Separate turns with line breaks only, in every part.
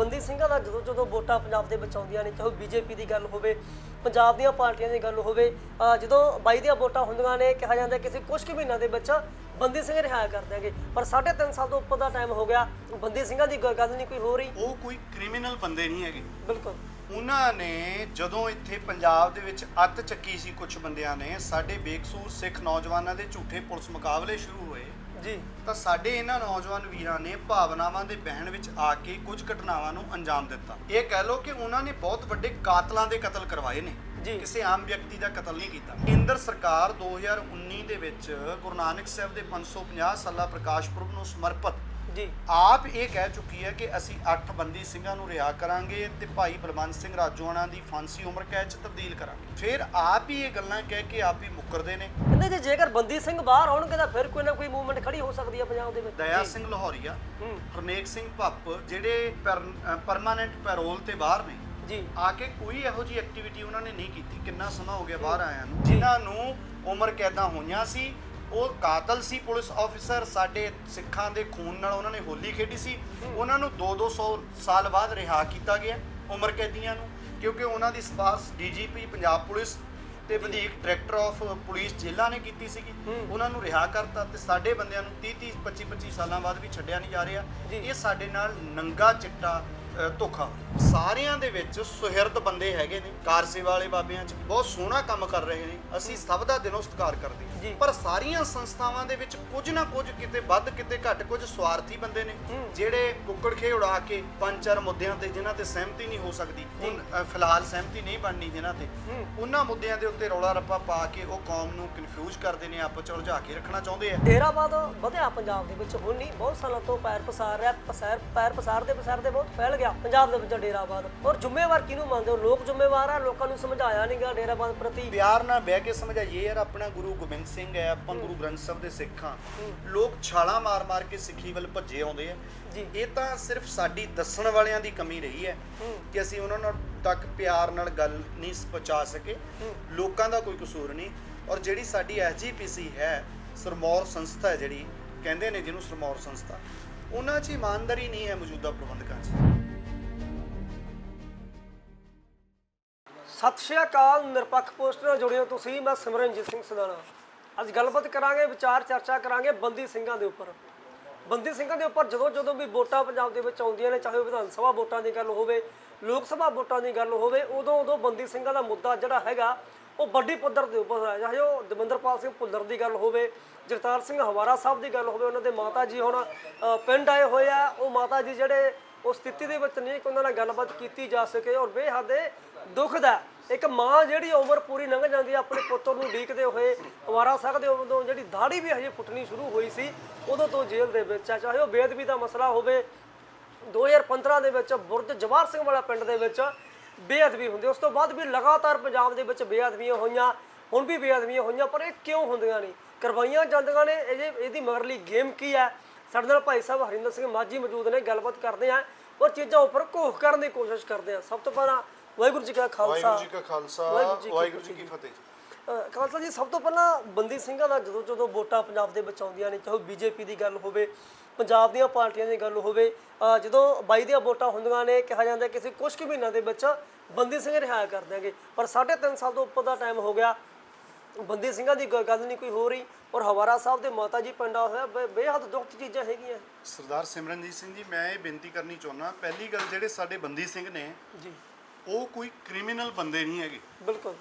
ਬੰਦੀ ਸਿੰਘਾਂ ਦਾ ਜਦੋਂ ਜਦੋਂ ਵੋਟਾਂ ਪੰਜਾਬ ਦੇ ਵਿੱਚ ਆਉਂਦੀਆਂ ਨੇ ਚਾਹੇ ਬੀਜੇਪੀ ਦੀ ਗੱਲ ਹੋਵੇ ਪੰਜਾਬ ਦੀਆਂ ਪਾਰਟੀਆਂ ਦੀ ਗੱਲ ਹੋਵੇ ਜਦੋਂ ਬਾਈ ਦੀਆਂ ਵੋਟਾਂ ਹੁੰਦੀਆਂ ਨੇ ਕਿਹਾ ਜਾਂਦਾ ਕਿਸੇ ਕੁਝ ਕੁ ਮਹੀਨਿਆਂ ਦੇ ਵਿੱਚ ਬੰਦੀ ਸਿੰਘ ਰਿਹਾ ਕਰ ਦਿਆਂਗੇ। ਪਰ 3.5 ਸਾਲ ਤੋਂ ਉੱਪਰ ਦਾ ਟਾਈਮ ਹੋ ਗਿਆ ਬੰਦੀ ਸਿੰਘਾਂ ਦੀ ਗੱਲ ਨਹੀਂ ਕੋਈ ਹੋ ਰਹੀ।
ਉਹ ਕੋਈ ਕ੍ਰਿਮੀਨਲ ਬੰਦੇ ਨਹੀਂ ਹੈਗੇ।
ਬਿਲਕੁਲ।
ਉਹਨਾਂ ਨੇ ਜਦੋਂ ਇੱਥੇ ਪੰਜਾਬ ਦੇ ਵਿੱਚ ਅੱਤ ਚੱਕੀ ਸੀ ਕੁਝ ਬੰਦਿਆਂ ਨੇ ਸਾਡੇ ਬੇਕਸੂਰ ਸਿੱਖ ਨੌਜਵਾਨਾਂ ਦੇ ਝੂਠੇ ਪੁਲਿਸ ਮੁਕਾਬਲੇ ਸ਼ੁਰੂ ਹੋਏ।
ਜੀ।
ਤਾਂ ਸਾਡੇ ਇਹਨਾਂ ਨੌਜਵਾਨ ਵੀਰਾਂ ਨੇ ਭਾਵਨਾਵਾਂ ਦੇ ਬਹਿਣ ਵਿੱਚ ਆ ਕੇ ਕੁਝ ਘਟਨਾਵਾਂ ਨੂੰ ਅੰਜਾਮ ਦਿੱਤਾ। ਇਹ ਕਹਿ ਲਓ ਕਿ ਉਹਨਾਂ ਨੇ ਬਹੁਤ ਵੱਡੇ ਕਾਤਲਾਂ ਦੇ ਕਤਲ ਕਰਵਾਏ ਨੇ।
ਜੀ।
ਕਿਸੇ ਆਮ ਵਿਅਕਤੀ ਦਾ ਕਤਲ ਨਹੀਂ ਕੀਤਾ। ਕੇਂਦਰ ਸਰਕਾਰ 2019 ਦੇ ਵਿੱਚ ਗੁਰੂ ਨਾਨਕ ਸਾਹਿਬ ਦੇ 550 ਸਾਲਾ ਪ੍ਰਕਾਸ਼ ਪੁਰਬ ਨੂੰ ਸਮਰਪਿਤ
ਜੀ।
ਆਪ ਇਹ ਕਹਿ ਚੁੱਕੀ ਹੈ ਕਿ ਅਸੀਂ 8 ਬੰਦੀ ਸਿੰਘਾਂ ਨੂੰ ਰਿਹਾ ਕਰਾਂਗੇ ਤੇ ਭਾਈ ਬਲਵੰਤ ਸਿੰਘ ਰਾਜੋਆਣਾ ਦੀ ਫਾਂਸੀ ਉਮਰ ਕੈਦ 'ਚ ਤਬਦੀਲ ਕਰਾਂਗੇ। ਫਿਰ ਆਪ ਹੀ ਇਹ ਗੱਲਾਂ ਕਹਿ ਕੇ ਆਪ ਹੀ ਮੁੱਕਰਦੇ ਨੇ।
ਕਹਿੰਦੇ ਜੇ ਜੇਕਰ ਬੰਦੀ ਸਿੰਘ ਬਾਹਰ ਆਉਣਗੇ ਤਾਂ ਫਿਰ ਕੋਈ ਨਾ ਕੋਈ ਮੂਵਮੈਂਟ ਖੜੀ ਹੋ ਸਕਦੀ ਹੈ ਪੰਜਾਬ ਦੇ ਵਿੱਚ।
ਦਇਆ। ਸਿੰਘ ਲਾਹੌਰੀਆ ਹਰਨੇਕ ਸਿੰਘ ਭੱਪ ਜਿਹੜੇ ਪਰਮਾਨੈਂਟ ਪੈਰੋਲ ਤੇ ਬਾਹਰ ਨੇ।
ਜੀ।
ਆ ਕੇ ਕੋਈ ਇਹੋ ਜੀ ਐਕਟੀਵਿਟੀ ਉਹਨਾਂ ਨੇ ਨਹੀਂ ਕੀਤੀ। ਕਿੰਨਾ ਸਮਾਂ ਹੋ ਗਿਆ ਬਾਹਰ ਆਇਆਂ ਨੂੰ। ਜਿਨ੍ਹਾਂ ਨੂੰ ਉਮਰ ਕੈਦਾਂ ਹੋਈਆਂ ਸੀ ਉਹ ਕਾਤਲ ਸੀ ਪੁਲਿਸ ਆਫੀਸਰ ਸਾਡੇ ਸਿੱਖਾਂ ਦੇ ਖੂਨ ਨਾਲ ਉਹਨਾਂ ਨੇ ਹੋਲੀ ਖੇਡੀ ਸੀ ਉਹਨਾਂ ਨੂੰ 2-200 ਸਾਲ ਬਾਅਦ ਰਿਹਾ ਕੀਤਾ ਗਿਆ ਉਮਰ ਕੈਦੀਆਂ ਨੂੰ ਕਿਉਂਕਿ ਉਹਨਾਂ ਦੀ ਸਪਾਰਸ਼ ਡੀਜੀਪੀ ਪੰਜਾਬ ਪੁਲਿਸ ਤੇ ਵਧੀਕ ਡਾਇਰੈਕਟਰ ਆਫ ਪੁਲਿਸ ਜੇਲ੍ਹਾਂ ਨੇ ਕੀਤੀ ਸੀਗੀ। ਉਹਨਾਂ ਨੂੰ ਰਿਹਾ ਕਰਤਾ ਤੇ ਸਾਡੇ ਬੰਦਿਆਂ ਨੂੰ 30 30 25 25 ਸਾਲਾਂ ਬਾਅਦ ਵੀ ਛੱਡਿਆ ਨਹੀਂ ਜਾ ਰਿਹਾ। ਇਹ ਸਾਡੇ ਨਾਲ ਨੰਗਾ ਚਿੱਟਾ ਧੋਖਾ। ਸਾਰਿਆਂ ਦੇ ਵਿੱਚ ਸੁਹਿਰਦ ਬੰਦੇ ਹੈਗੇ ਨੇ। ਕਾਰ ਸੇਵਾ ਵਾਲੇ ਬਾਬਿਆਂ 'ਚ ਬਹੁਤ ਸੋਹਣਾ ਕੰਮ ਕਰ ਰਹੇ ਨੇ। ਅਸੀਂ ਸਭ ਦਾ ਦਿਲੋਂ ਸਤਿਕਾਰ ਕਰਦੇ। ਹਾਂ। ਪਰ ਸਾਰੀਆਂ ਸੰਸਥਾਵਾਂ ਦੇ ਵਿੱਚ ਕੁਝ ਨਾ ਕੁਝ ਕਿਤੇ ਵੱਧ ਕਿਤੇ ਘੱਟ ਕੁਝ ਸਵਾਰਥੀ ਬੰਦੇ ਨੇ। ਜਿਹੜੇ ਕੁੱਕੜ ਖੇ ਉਡਾ ਕੇ ਪੰਜ ਚਾਰ ਮੁੱਦਿਆਂ ਤੇ ਜਿਨ੍ਹਾਂ ਤੇ ਸਹਿਮਤੀ ਨਹੀਂ ਹੋ ਸਕਦੀ। ਫਿਲਹਾਲ ਸਹਿਮਤੀ ਨਹੀਂ ਬਣਨੀ ਜਿਨ੍ਹਾਂ ਤੇ। ਉਹਨਾਂ ਮੁੱਦਿਆਂ ਦੇ ਉੱਤੇ ਰੌਲਾ ਰੱਪਾ ਪਾ ਕੇ ਉਹ ਕੌਮ ਨੂੰ ਕਨਫਿਊਜ਼ ਕਰਦੇ ਨੇ ਆਪਸ ਚ ਉਲਝਾ ਕੇ ਰੱਖਣਾ ਚਾਹੁੰਦੇ ਆ।
ਡੇਰਾਬਾਦ ਵਧਿਆ ਪੰਜਾਬ ਦੇ ਵਿੱਚ। ਹੁਣ ਨਹੀਂ ਬਹੁਤ ਸਾਲਾਂ ਤੋਂ ਪੈਰ ਪਸਾਰ ਰਿਹਾ। ਪਸਾਰ ਪੈਰ ਪਸਾਰਦੇ ਪਸਾਰਦੇ ਬਹੁਤ ਫੈਲ ਗਿਆ ਪੰਜਾਬ ਦੇ ਵਿੱਚ ਡੇਰਾਬਾਦ ਔਰ ਜ਼ਿੰਮੇਵਾਰ ਕਿਹਨੂੰ ਮੰਨਦੇ ਹੋ? ਲੋਕ ਜ਼ਿੰਮੇਵਾਰ ਆ ਲੋਕਾਂ ਨੂੰ ਸਮਝਾਇਆ ਨਹੀਂ ਗਿਆ ਡੇਰਾਬਾਦ ਪ੍ਰਤੀ।
ਪਿਆਰ ਨਾਲ ਬਹਿ ਕੇ ਸਮਝਾਈਏ ਯਾਰ ਆਪਣਾ ਗੁਰੂ ਗੋਬਿੰਦ ਸਿੰਘ ਹੈ ਆਪਾਂ ਗੁਰੂ ਗ੍ਰੰਥ ਸਾਹਿਬ ਦੇ ਸਿੱਖ ਲੋਕ ਛਾਲਾਂ ਮਾਰ-ਮਾਰ ਕੇ ਸਿੱਖੀ ਵੱਲ ਭੱਜੇ ਆਉਂਦੇ ਆ।
ਜੀ।
ਇਹ ਤਾਂ ਸਿਰਫ ਸਾਡੀ ਦੱਸਣ ਵਾਲਿਆਂ ਦੀ ਕਮੀ ਰਹੀ ਹੈ ਕਿ ਅਸੀਂ ਉਹਨਾਂ ਨਾਲ ਤੱਕ ਪਿਆਰ ਨਾਲ ਗੱਲ ਨਹੀਂ ਪਹੁੰਚਾ ਸਕੇ। ਲੋਕਾਂ ਦਾ ਕੋਈ ਕਸੂਰ ਨਹੀਂ। ਔਰ ਜਿਹੜੀ ਸਾਡੀ ਐਸਜੀਪੀਸੀ ਹੈ ਸਰਮੌਰ ਸੰਸਥਾ ਹੈ ਜਿਹੜੀ ਕਹਿੰਦੇ ਨੇ ਜਿਹਨੂੰ ਸਰਮੌਰ ਸੰਸਥਾ। ਉਹਨਾਂ 'ਚ ਇਮਾਨਦਾਰੀ ਨਹੀਂ ਹੈ ਮੌਜੂਦਾ ਪ੍ਰਬੰਧਕਾਂ 'ਚ।
ਸਤਿ ਸ਼੍ਰੀ ਅਕਾਲ, ਨਿਰਪੱਖ ਪੋਸਟ ਨਾਲ ਜੁੜਿਓ ਤੁਸੀਂ, ਮੈਂ ਸਿਮਰਨਜੀਤ ਸਿੰਘ ਸਦਾਣਾ। ਅੱਜ ਗੱਲਬਾਤ ਕਰਾਂਗੇ, ਵਿਚਾਰ ਚਰਚਾ ਕਰਾਂਗੇ ਬੰਦੀ ਸਿੰਘਾਂ ਦੇ ਉੱਪਰ। ਬੰਦੀ ਸਿੰਘਾਂ ਦੇ ਉੱਪਰ ਜਦੋਂ ਜਦੋਂ ਵੀ ਵੋਟਾਂ ਪੰਜਾਬ ਦੇ ਵਿੱਚ ਆਉਂਦੀਆਂ ਨੇ, ਚਾਹੇ ਉਹ ਵਿਧਾਨ ਸਭਾ ਵੋਟਾਂ ਦੀ ਗੱਲ ਹੋਵੇ, ਲੋਕ ਸਭਾ ਵੋਟਾਂ ਦੀ ਗੱਲ ਹੋਵੇ, ਉਦੋਂ ਉਦੋਂ ਬੰਦੀ ਸਿੰਘਾਂ ਦਾ ਮੁੱਦਾ ਜਿਹੜਾ ਹੈਗਾ, ਉਹ ਵੱਡੀ ਪੱਧਰ ਦੇ ਉੱਪਰ ਹੈ। ਚਾਹੇ ਉਹ ਦਵਿੰਦਰਪਾਲ ਸਿੰਘ ਭੁੱਲਰ ਦੀ ਗੱਲ ਹੋਵੇ, ਜਗਤਾਰ ਸਿੰਘ ਹਵਾਰਾ ਸਾਹਿਬ ਦੀ ਗੱਲ ਹੋਵੇ, ਉਹਨਾਂ ਦੇ ਮਾਤਾ ਜੀ ਹੁਣ ਪਿੰਡ ਆਏ ਹੋਏ ਆ, ਉਹ ਮਾਤਾ ਜੀ ਜਿਹੜੇ ਉਸ ਸਥਿਤੀ ਦੇ ਵਿੱਚ ਨਹੀਂ ਕਿ ਉਹਨਾਂ ਨਾਲ ਗੱਲਬਾਤ ਕੀਤੀ ਜਾ ਸਕੇ, ਔਰ ਬੇਹੱਦੇ ਦੁੱਖ ਦਾ। ਇੱਕ ਮਾਂ ਜਿਹੜੀ ਉਮਰ ਪੂਰੀ ਲੰਘ ਜਾਂਦੀ ਹੈ ਆਪਣੇ ਪੁੱਤਰ ਨੂੰ ਢੀਕਦੇ ਹੋਏ, ਅਵਾਰਾ ਸਕਦੇ ਉਦੋਂ ਜਿਹੜੀ ਦਾੜੀ ਵੀ ਹਜੇ ਫੁੱਟਣੀ ਸ਼ੁਰੂ ਹੋਈ ਸੀ, ਉਦੋਂ ਤੋਂ ਜੇਲ੍ਹ ਦੇ ਵਿੱਚ ਆ। ਚਾਹੇ ਉਹ ਬੇਅਦਬੀ ਦਾ ਮਸਲਾ ਹੋਵੇ 2015 ਦੇ ਵਿੱਚ ਬੁਰਜ ਜਵਾਹਰ ਸਿੰਘ ਵਾਲਾ ਪਿੰਡ ਦੇ ਵਿੱਚ ਬੇਅਦਬੀ ਹੁੰਦੀ ਉਸ ਤੋਂ ਬਾਅਦ ਵੀ ਲਗਾਤਾਰ ਪੰਜਾਬ ਦੇ ਵਿੱਚ ਬੇਅਦਬੀਆਂ ਹੋਈਆਂ, ਹੁਣ ਵੀ ਬੇਅਦਬੀਆਂ ਹੋਈਆਂ, ਪਰ ਇਹ ਕਿਉਂ ਹੁੰਦੀਆਂ ਨੇ? ਕਰਵਾਈਆਂ ਜਾਂਦੀਆਂ ਨੇ, ਇਹ ਇਹਦੀ ਮਗਰਲੀ ਗੇਮ ਕੀ ਹੈ ਸਾਡੇ ਨਾਲ ਭਾਈ ਸਾਹਿਬ ਹਰਿੰਦਰ ਸਿੰਘ ਮਾਝੀ ਮੌਜੂਦ ਨੇ, ਗੱਲਬਾਤ ਕਰਦੇ ਆ ਔਰ ਚੀਜ਼ਾਂ ਉੱਪਰ ਘੋਖ ਕਰਨ ਦੀ ਕੋਸ਼ਿਸ਼ ਕਰਦੇ ਆ। ਸਭ ਤੋਂ ਪਹਿਲਾਂ ਵਾਹਿਗੁਰੂ ਜੀ ਕਾ ਖਾਲਸਾ।
ਵਾਹਿਗੁਰੂ ਜੀ ਕਾ ਖਾਲਸਾ
ਵਾਹਿਗੁਰੂ ਜੀ ਕੀ
ਕੀ ਫਤਿਹ
ਖਾਲਸਾ ਜੀ ਸਭ ਤੋਂ ਪਹਿਲਾਂ ਬੰਦੀ ਸਿੰਘਾਂ ਦਾ ਜਦੋਂ ਜਦੋਂ ਵੋਟਾਂ ਪੰਜਾਬ ਦੇ ਵਿੱਚ ਆਉਂਦੀਆਂ ਨੇ ਚਾਹੇ ਬੀਜੇਪੀ ਦੀ ਗੱਲ ਹੋਵੇ ਪੰਜਾਬ ਦੀਆਂ ਪਾਰਟੀਆਂ ਦੀ ਗੱਲ ਹੋਵੇ ਜਦੋਂ ਬਾਈ ਦੀਆਂ ਵੋਟਾਂ ਹੁੰਦੀਆਂ ਨੇ ਕਿਹਾ ਜਾਂਦਾ ਕਿਸੇ ਕੁਝ ਕੁ ਮਹੀਨਿਆਂ ਦੇ ਵਿੱਚ ਬੰਦੀ ਸਿੰਘ ਰਿਹਾ ਕਰ ਦਿਆਂਗੇ। ਪਰ 3.5 ਸਾਲ ਤੋਂ ਉੱਪਰ ਦਾ ਟਾਈਮ ਹੋ ਗਿਆ। ਬੰਦੀ ਸਿੰਘਾਂ ਦੀ ਗੱਲ ਨਹੀਂ ਕੋਈ ਹੋ ਰਹੀ। ਔਰ ਹਵਾਰਾ ਸਾਹਿਬ ਦੇ ਮਾਤਾ ਜੀ ਪਿੰਡਾ ਹੋਇਆ ਬੇਹੱਦ ਦੁੱਖ ਦੀ ਚੀਜ਼ਾਂ ਹੈਗੀਆਂ।
ਸਰਦਾਰ ਸਿਮਰਨਜੀਤ ਸਿੰਘ ਜੀ ਮੈਂ ਇਹ ਬੇਨਤੀ ਕਰਨੀ ਚਾਹੁੰਦਾ ਪਹਿਲੀ ਗੱਲ ਜਿਹੜੇ ਸਾਡੇ ਬੰਦੀ ਸਿੰਘ ਨੇ
ਜੀ।
ਉਹ ਕੋਈ ਕ੍ਰਿਮੀਨਲ ਬੰਦੇ ਨਹੀਂ ਹੈਗੇ।
ਬਿਲਕੁਲ।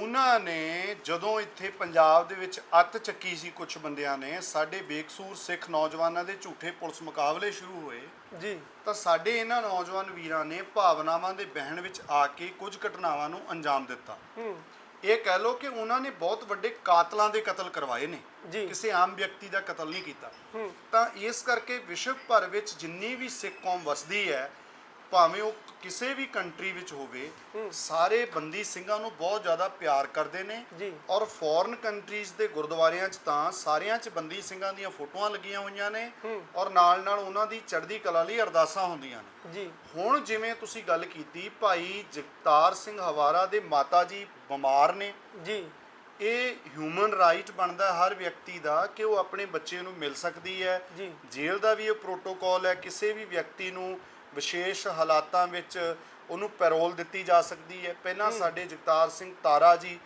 ਉਹਨਾਂ ਨੇ ਜਦੋਂ ਇੱਥੇ ਪੰਜਾਬ ਦੇ ਵਿੱਚ ਅੱਤ ਚੱਕੀ ਸੀ ਕੁਝ ਬੰਦਿਆਂ ਨੇ ਸਾਡੇ ਬੇਕਸੂਰ ਸਿੱਖ ਨੌਜਵਾਨਾਂ ਦੇ ਝੂਠੇ ਪੁਲਿਸ ਮੁਕਾਬਲੇ ਸ਼ੁਰੂ ਹੋਏ।
ਜੀ।
ਤਾਂ ਸਾਡੇ ਇਹਨਾਂ ਨੌਜਵਾਨ ਵੀਰਾਂ ਨੇ ਭਾਵਨਾਵਾਂ ਦੇ ਬਹਿਣ ਵਿੱਚ ਆ ਕੇ ਕੁਝ ਘਟਨਾਵਾਂ ਨੂੰ ਅੰਜਾਮ ਦਿੱਤਾ।
ਹੂੰ।
ਇਹ ਕਹਿ ਲਓ ਕਿ ਉਹਨਾਂ ਨੇ ਬਹੁਤ ਵੱਡੇ ਕਾਤਲਾਂ ਦੇ ਕਤਲ ਕਰਵਾਏ ਨੇ। ਕਿਸੇ ਆਮ ਵਿਅਕਤੀ ਦਾ ਕਤਲ ਨਹੀਂ ਕੀਤਾ।
ਹੂੰ।
ਤਾਂ ਇਸ ਕਰਕੇ ਵਿਸ਼ਵ ਭਰ ਵਿੱਚ ਜਿੰਨੀ ਵੀ ਸਿੱਖ ਕੌਮ ਵਸਦੀ ਹੈ ਭਾਵੇਂ ਉਹ ਕਿਸੇ ਵੀ ਕੰਟਰੀ ਵਿੱਚ ਹੋਵੇ ਸਾਰੇ ਬੰਦੀ ਸਿੰਘਾਂ ਨੂੰ ਬਹੁਤ ਜ਼ਿਆਦਾ ਪਿਆਰ ਕਰਦੇ ਨੇ
ਜੀ।
ਔਰ ਫੋਰਨ ਕੰਟਰੀਜ਼ ਦੇ ਗੁਰਦੁਆਰਿਆਂ 'ਚ ਤਾਂ ਸਾਰਿਆਂ 'ਚ ਬੰਦੀ ਸਿੰਘਾਂ ਦੀਆਂ ਫੋਟੋਆਂ ਲੱਗੀਆਂ ਹੋਈਆਂ ਨੇ। ਔਰ ਨਾਲ ਨਾਲ ਉਹਨਾਂ ਦੀ ਚੜ੍ਹਦੀ ਕਲਾ ਲਈ ਅਰਦਾਸਾਂ ਹੁੰਦੀਆਂ ਨੇ।
ਜੀ।
ਹੁਣ ਜਿਵੇਂ ਤੁਸੀਂ ਗੱਲ ਕੀਤੀ ਭਾਈ ਜਗਤਾਰ ਸਿੰਘ ਹਵਾਰਾ ਦੇ ਮਾਤਾ ਜੀ ਬਿਮਾਰ ਨੇ।
ਜੀ।
ਇਹ ਹਿਊਮਨ ਰਾਈਟ ਬਣਦਾ ਹੈ ਹਰ ਵਿਅਕਤੀ ਦਾ ਕਿ ਉਹ ਆਪਣੇ ਬੱਚੇ ਨੂੰ ਮਿਲ ਸਕਦੀ ਹੈ।
ਜੀ।
ਜੇਲ੍ਹ ਦਾ ਵੀ ਇਹ ਪ੍ਰੋਟੋਕਾਲ ਹੈ ਕਿਸੇ ਵੀ ਵਿਅਕਤੀ ਨੂੰ ਵਿਸ਼ੇਸ਼ ਹਾਲਾਤਾਂ ਵਿੱਚ ਉਹਨੂੰ ਪੈਰੋਲ ਦਿੱਤੀ ਜਾ ਸਕਦੀ ਹੈ। ਪਹਿਲਾਂ ਸਾਡੇ ਜਗਤਾਰ ਸਿੰਘ ਤਾਰਾ ਜੀ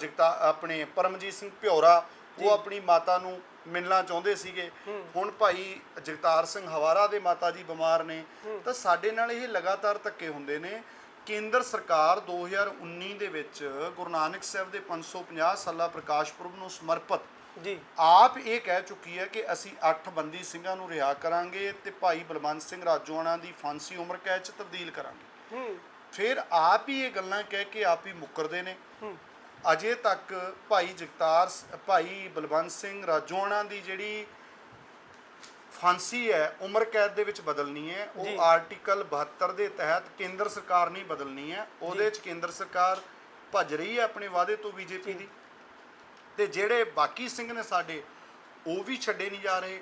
ਜਗਤਾ ਆਪਣੇ ਪਰਮਜੀਤ ਸਿੰਘ ਭਿਉਰਾ ਉਹ ਆਪਣੀ ਮਾਤਾ ਨੂੰ ਮਿਲਣਾ ਚਾਹੁੰਦੇ ਸੀਗੇ। ਹੁਣ ਭਾਈ ਜਗਤਾਰ ਸਿੰਘ ਹਵਾਰਾ ਦੇ ਮਾਤਾ ਜੀ ਬਿਮਾਰ ਨੇ। ਤਾਂ ਸਾਡੇ ਨਾਲ ਇਹ ਲਗਾਤਾਰ ਧੱਕੇ ਹੁੰਦੇ ਨੇ। ਕੇਂਦਰ ਸਰਕਾਰ 2019 ਦੇ ਵਿੱਚ ਗੁਰੂ ਨਾਨਕ ਸਾਹਿਬ ਦੇ 550 ਸਾਲਾ ਪ੍ਰਕਾਸ਼ ਪੁਰਬ ਨੂੰ ਸਮਰਪਿਤ
ਜੀ।
ਆਪ ਇਹ ਕਹਿ ਚੁੱਕੀ ਹੈ ਕਿ ਅਸੀਂ 8 ਬੰਦੀ ਸਿੰਘਾਂ ਨੂੰ ਰਿਹਾ ਕਰਾਂਗੇ ਤੇ ਭਾਈ ਬਲਵੰਤ ਸਿੰਘ ਰਾਜੋਆਣਾ ਦੀ ਫਾਂਸੀ ਉਮਰ ਕੈਦ ਚ ਤਬਦੀਲ ਕਰਾਂਗੇ।
ਹੂੰ।
ਫਿਰ ਆਪ ਹੀ ਇਹ ਗੱਲਾਂ ਕਹਿ ਕੇ ਆਪ ਹੀ ਮੁੱਕਰਦੇ ਨੇ।
ਹੂੰ।
ਅਜੇ ਤੱਕ ਭਾਈ ਜਗਤਾਰ ਭਾਈ ਬਲਵੰਤ ਸਿੰਘ ਰਾਜੋਆਣਾ ਦੀ ਜਿਹੜੀ ਫਾਂਸੀ ਹੈ ਉਮਰ ਕੈਦ ਦੇ ਵਿੱਚ ਬਦਲਣੀ ਹੈ। ਉਹ ਆਰਟੀਕਲ 72 ਦੇ ਤਹਿਤ ਕੇਂਦਰ ਸਰਕਾਰ ਨਹੀਂ ਬਦਲਣੀ ਹੈ। ਉਹਦੇ ਚ ਕੇਂਦਰ ਸਰਕਾਰ ਭੱਜ ਰਹੀ ਹੈ ਆਪਣੇ ਵਾਅਦੇ ਤੋਂ ਬੀਜੇਪੀ ਦੀ। ਤੇ ਜਿਹੜੇ ਬਾਕੀ ਸਿੰਘ ਨੇ ਸਾਡੇ ਉਹ ਵੀ ਛੱਡੇ ਨਹੀਂ ਜਾ ਰਹੇ।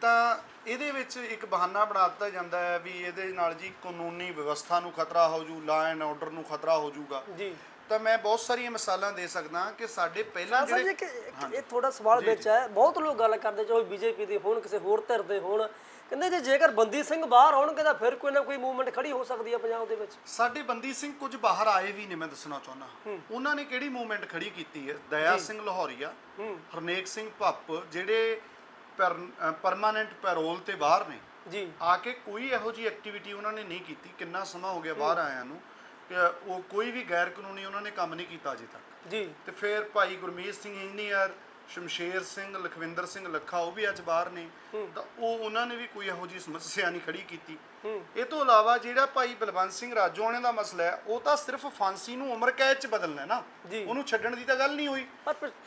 ਤਾਂ ਇਹਦੇ ਵਿੱਚ ਇੱਕ ਬਹਾਨਾ ਬਣਾ ਦਿੱਤਾ ਜਾਂਦਾ ਹੈ ਵੀ ਇਹਦੇ ਨਾਲ ਜੀ ਕਾਨੂੰਨੀ ਵਿਵਸਥਾ ਨੂੰ ਖਤਰਾ ਹੋ ਜੂ ਲਾ ਐਂਡ ਆਰਡਰ ਨੂੰ ਖਤਰਾ ਹੋ ਜਾਊਗਾ
ਜੀ।
ਤਾਂ ਮੈਂ ਬਹੁਤ ਸਾਰੀਆਂ ਮਿਸਾਲਾਂ ਦੇ ਸਕਦਾ ਕਿ ਸਾਡੇ ਪਹਿਲਾਂ ਜਿਹੜੇ
ਇਹ ਥੋੜਾ ਸਵਾਲ ਵਿੱਚ ਹੈ। ਬਹੁਤ ਲੋਕ ਗੱਲ ਕਰਦੇ ਚਾਹੇ ਬੀਜੇਪੀ ਦੇ ਹੋਣ ਕਿਸੇ ਹੋਰ ਧਿਰ ਦੇ ਹੋਣ। ਕਹਿੰਦੇ ਜੇ ਜੇਕਰ ਬੰਦੀ ਸਿੰਘ ਬਾਹਰ ਆਉਣਗੇ ਤਾਂ ਫਿਰ ਕੋਈ ਨਾ ਕੋਈ ਮੂਵਮੈਂਟ ਖੜੀ ਹੋ ਸਕਦੀ ਹੈ ਪੰਜਾਬ ਦੇ ਵਿੱਚ।
ਸਾਡੇ ਬੰਦੀ ਸਿੰਘ ਕੁਝ ਬਾਹਰ ਆਏ ਵੀ ਨੇ ਮੈਂ ਦੱਸਣਾ ਚਾਹੁੰਦਾ। ਉਹਨਾਂ ਨੇ ਕਿਹੜੀ ਮੂਵਮੈਂਟ ਖੜੀ ਕੀਤੀ ਹੈ? ਦਇਆ ਸਿੰਘ ਲਾਹੌਰੀਆ ਹਰਨੇਕ ਸਿੰਘ ਭੱਪ ਜਿਹੜੇ ਪਰਮਾਨੈਂਟ ਪੈਰੋਲ ਤੇ ਬਾਹਰ ਨੇ।
ਜੀ।
ਆ ਕੇ ਕੋਈ ਇਹੋ ਜੀ ਐਕਟੀਵਿਟੀ ਉਹਨਾਂ ਨੇ ਨਹੀਂ ਕੀਤੀ। ਕਿੰਨਾ ਸਮਾਂ ਹੋ ਗਿਆ ਬਾਹਰ ਆਇਆਂ ਨੂੰ ਉਹ ਕੋਈ ਵੀ ਗੈਰ ਕਾਨੂੰਨੀ ਉਹਨਾਂ ਨੇ ਕੰਮ ਨਹੀਂ ਕੀਤਾ ਅਜੇ ਤੱਕ।
ਜੀ।
ਤੇ ਫਿਰ ਭਾਈ ਗੁਰਮੀਤ ਸਿੰਘ ਇੰਜੀਨੀਅਰ ਸ਼ਮਸ਼ੇਰ ਸਿੰਘ ਲਖਵਿੰਦਰ ਸਿੰਘ ਲੱਖਾ ਉਹ ਵੀ ਅੱਜ ਬਾਹਰ ਨੇ ਤਾਂ ਉਹ ਉਹਨਾਂ ਨੇ ਵੀ ਕੋਈ ਇਹੋ ਜੀ ਸਮੱਸਿਆ ਨਹੀਂ ਖੜੀ ਕੀਤੀ। ਇਹ ਤੋਂ ਇਲਾਵਾ ਜਿਹੜਾ ਭਾਈ ਬਲਵੰਤ ਸਿੰਘ ਰਾਜੋਆਣੇ ਦਾ ਮਸਲਾ ਹੈ ਉਹ ਤਾਂ ਸਿਰਫ ਫਾਂਸੀ ਨੂੰ ਉਮਰ ਕੈਦ 'ਚ ਬਦਲਣਾ ਹੈ ਨਾ। ਉਹਨੂੰ ਛੱਡਣ ਦੀ ਤਾਂ ਗੱਲ ਨਹੀਂ ਹੋਈ।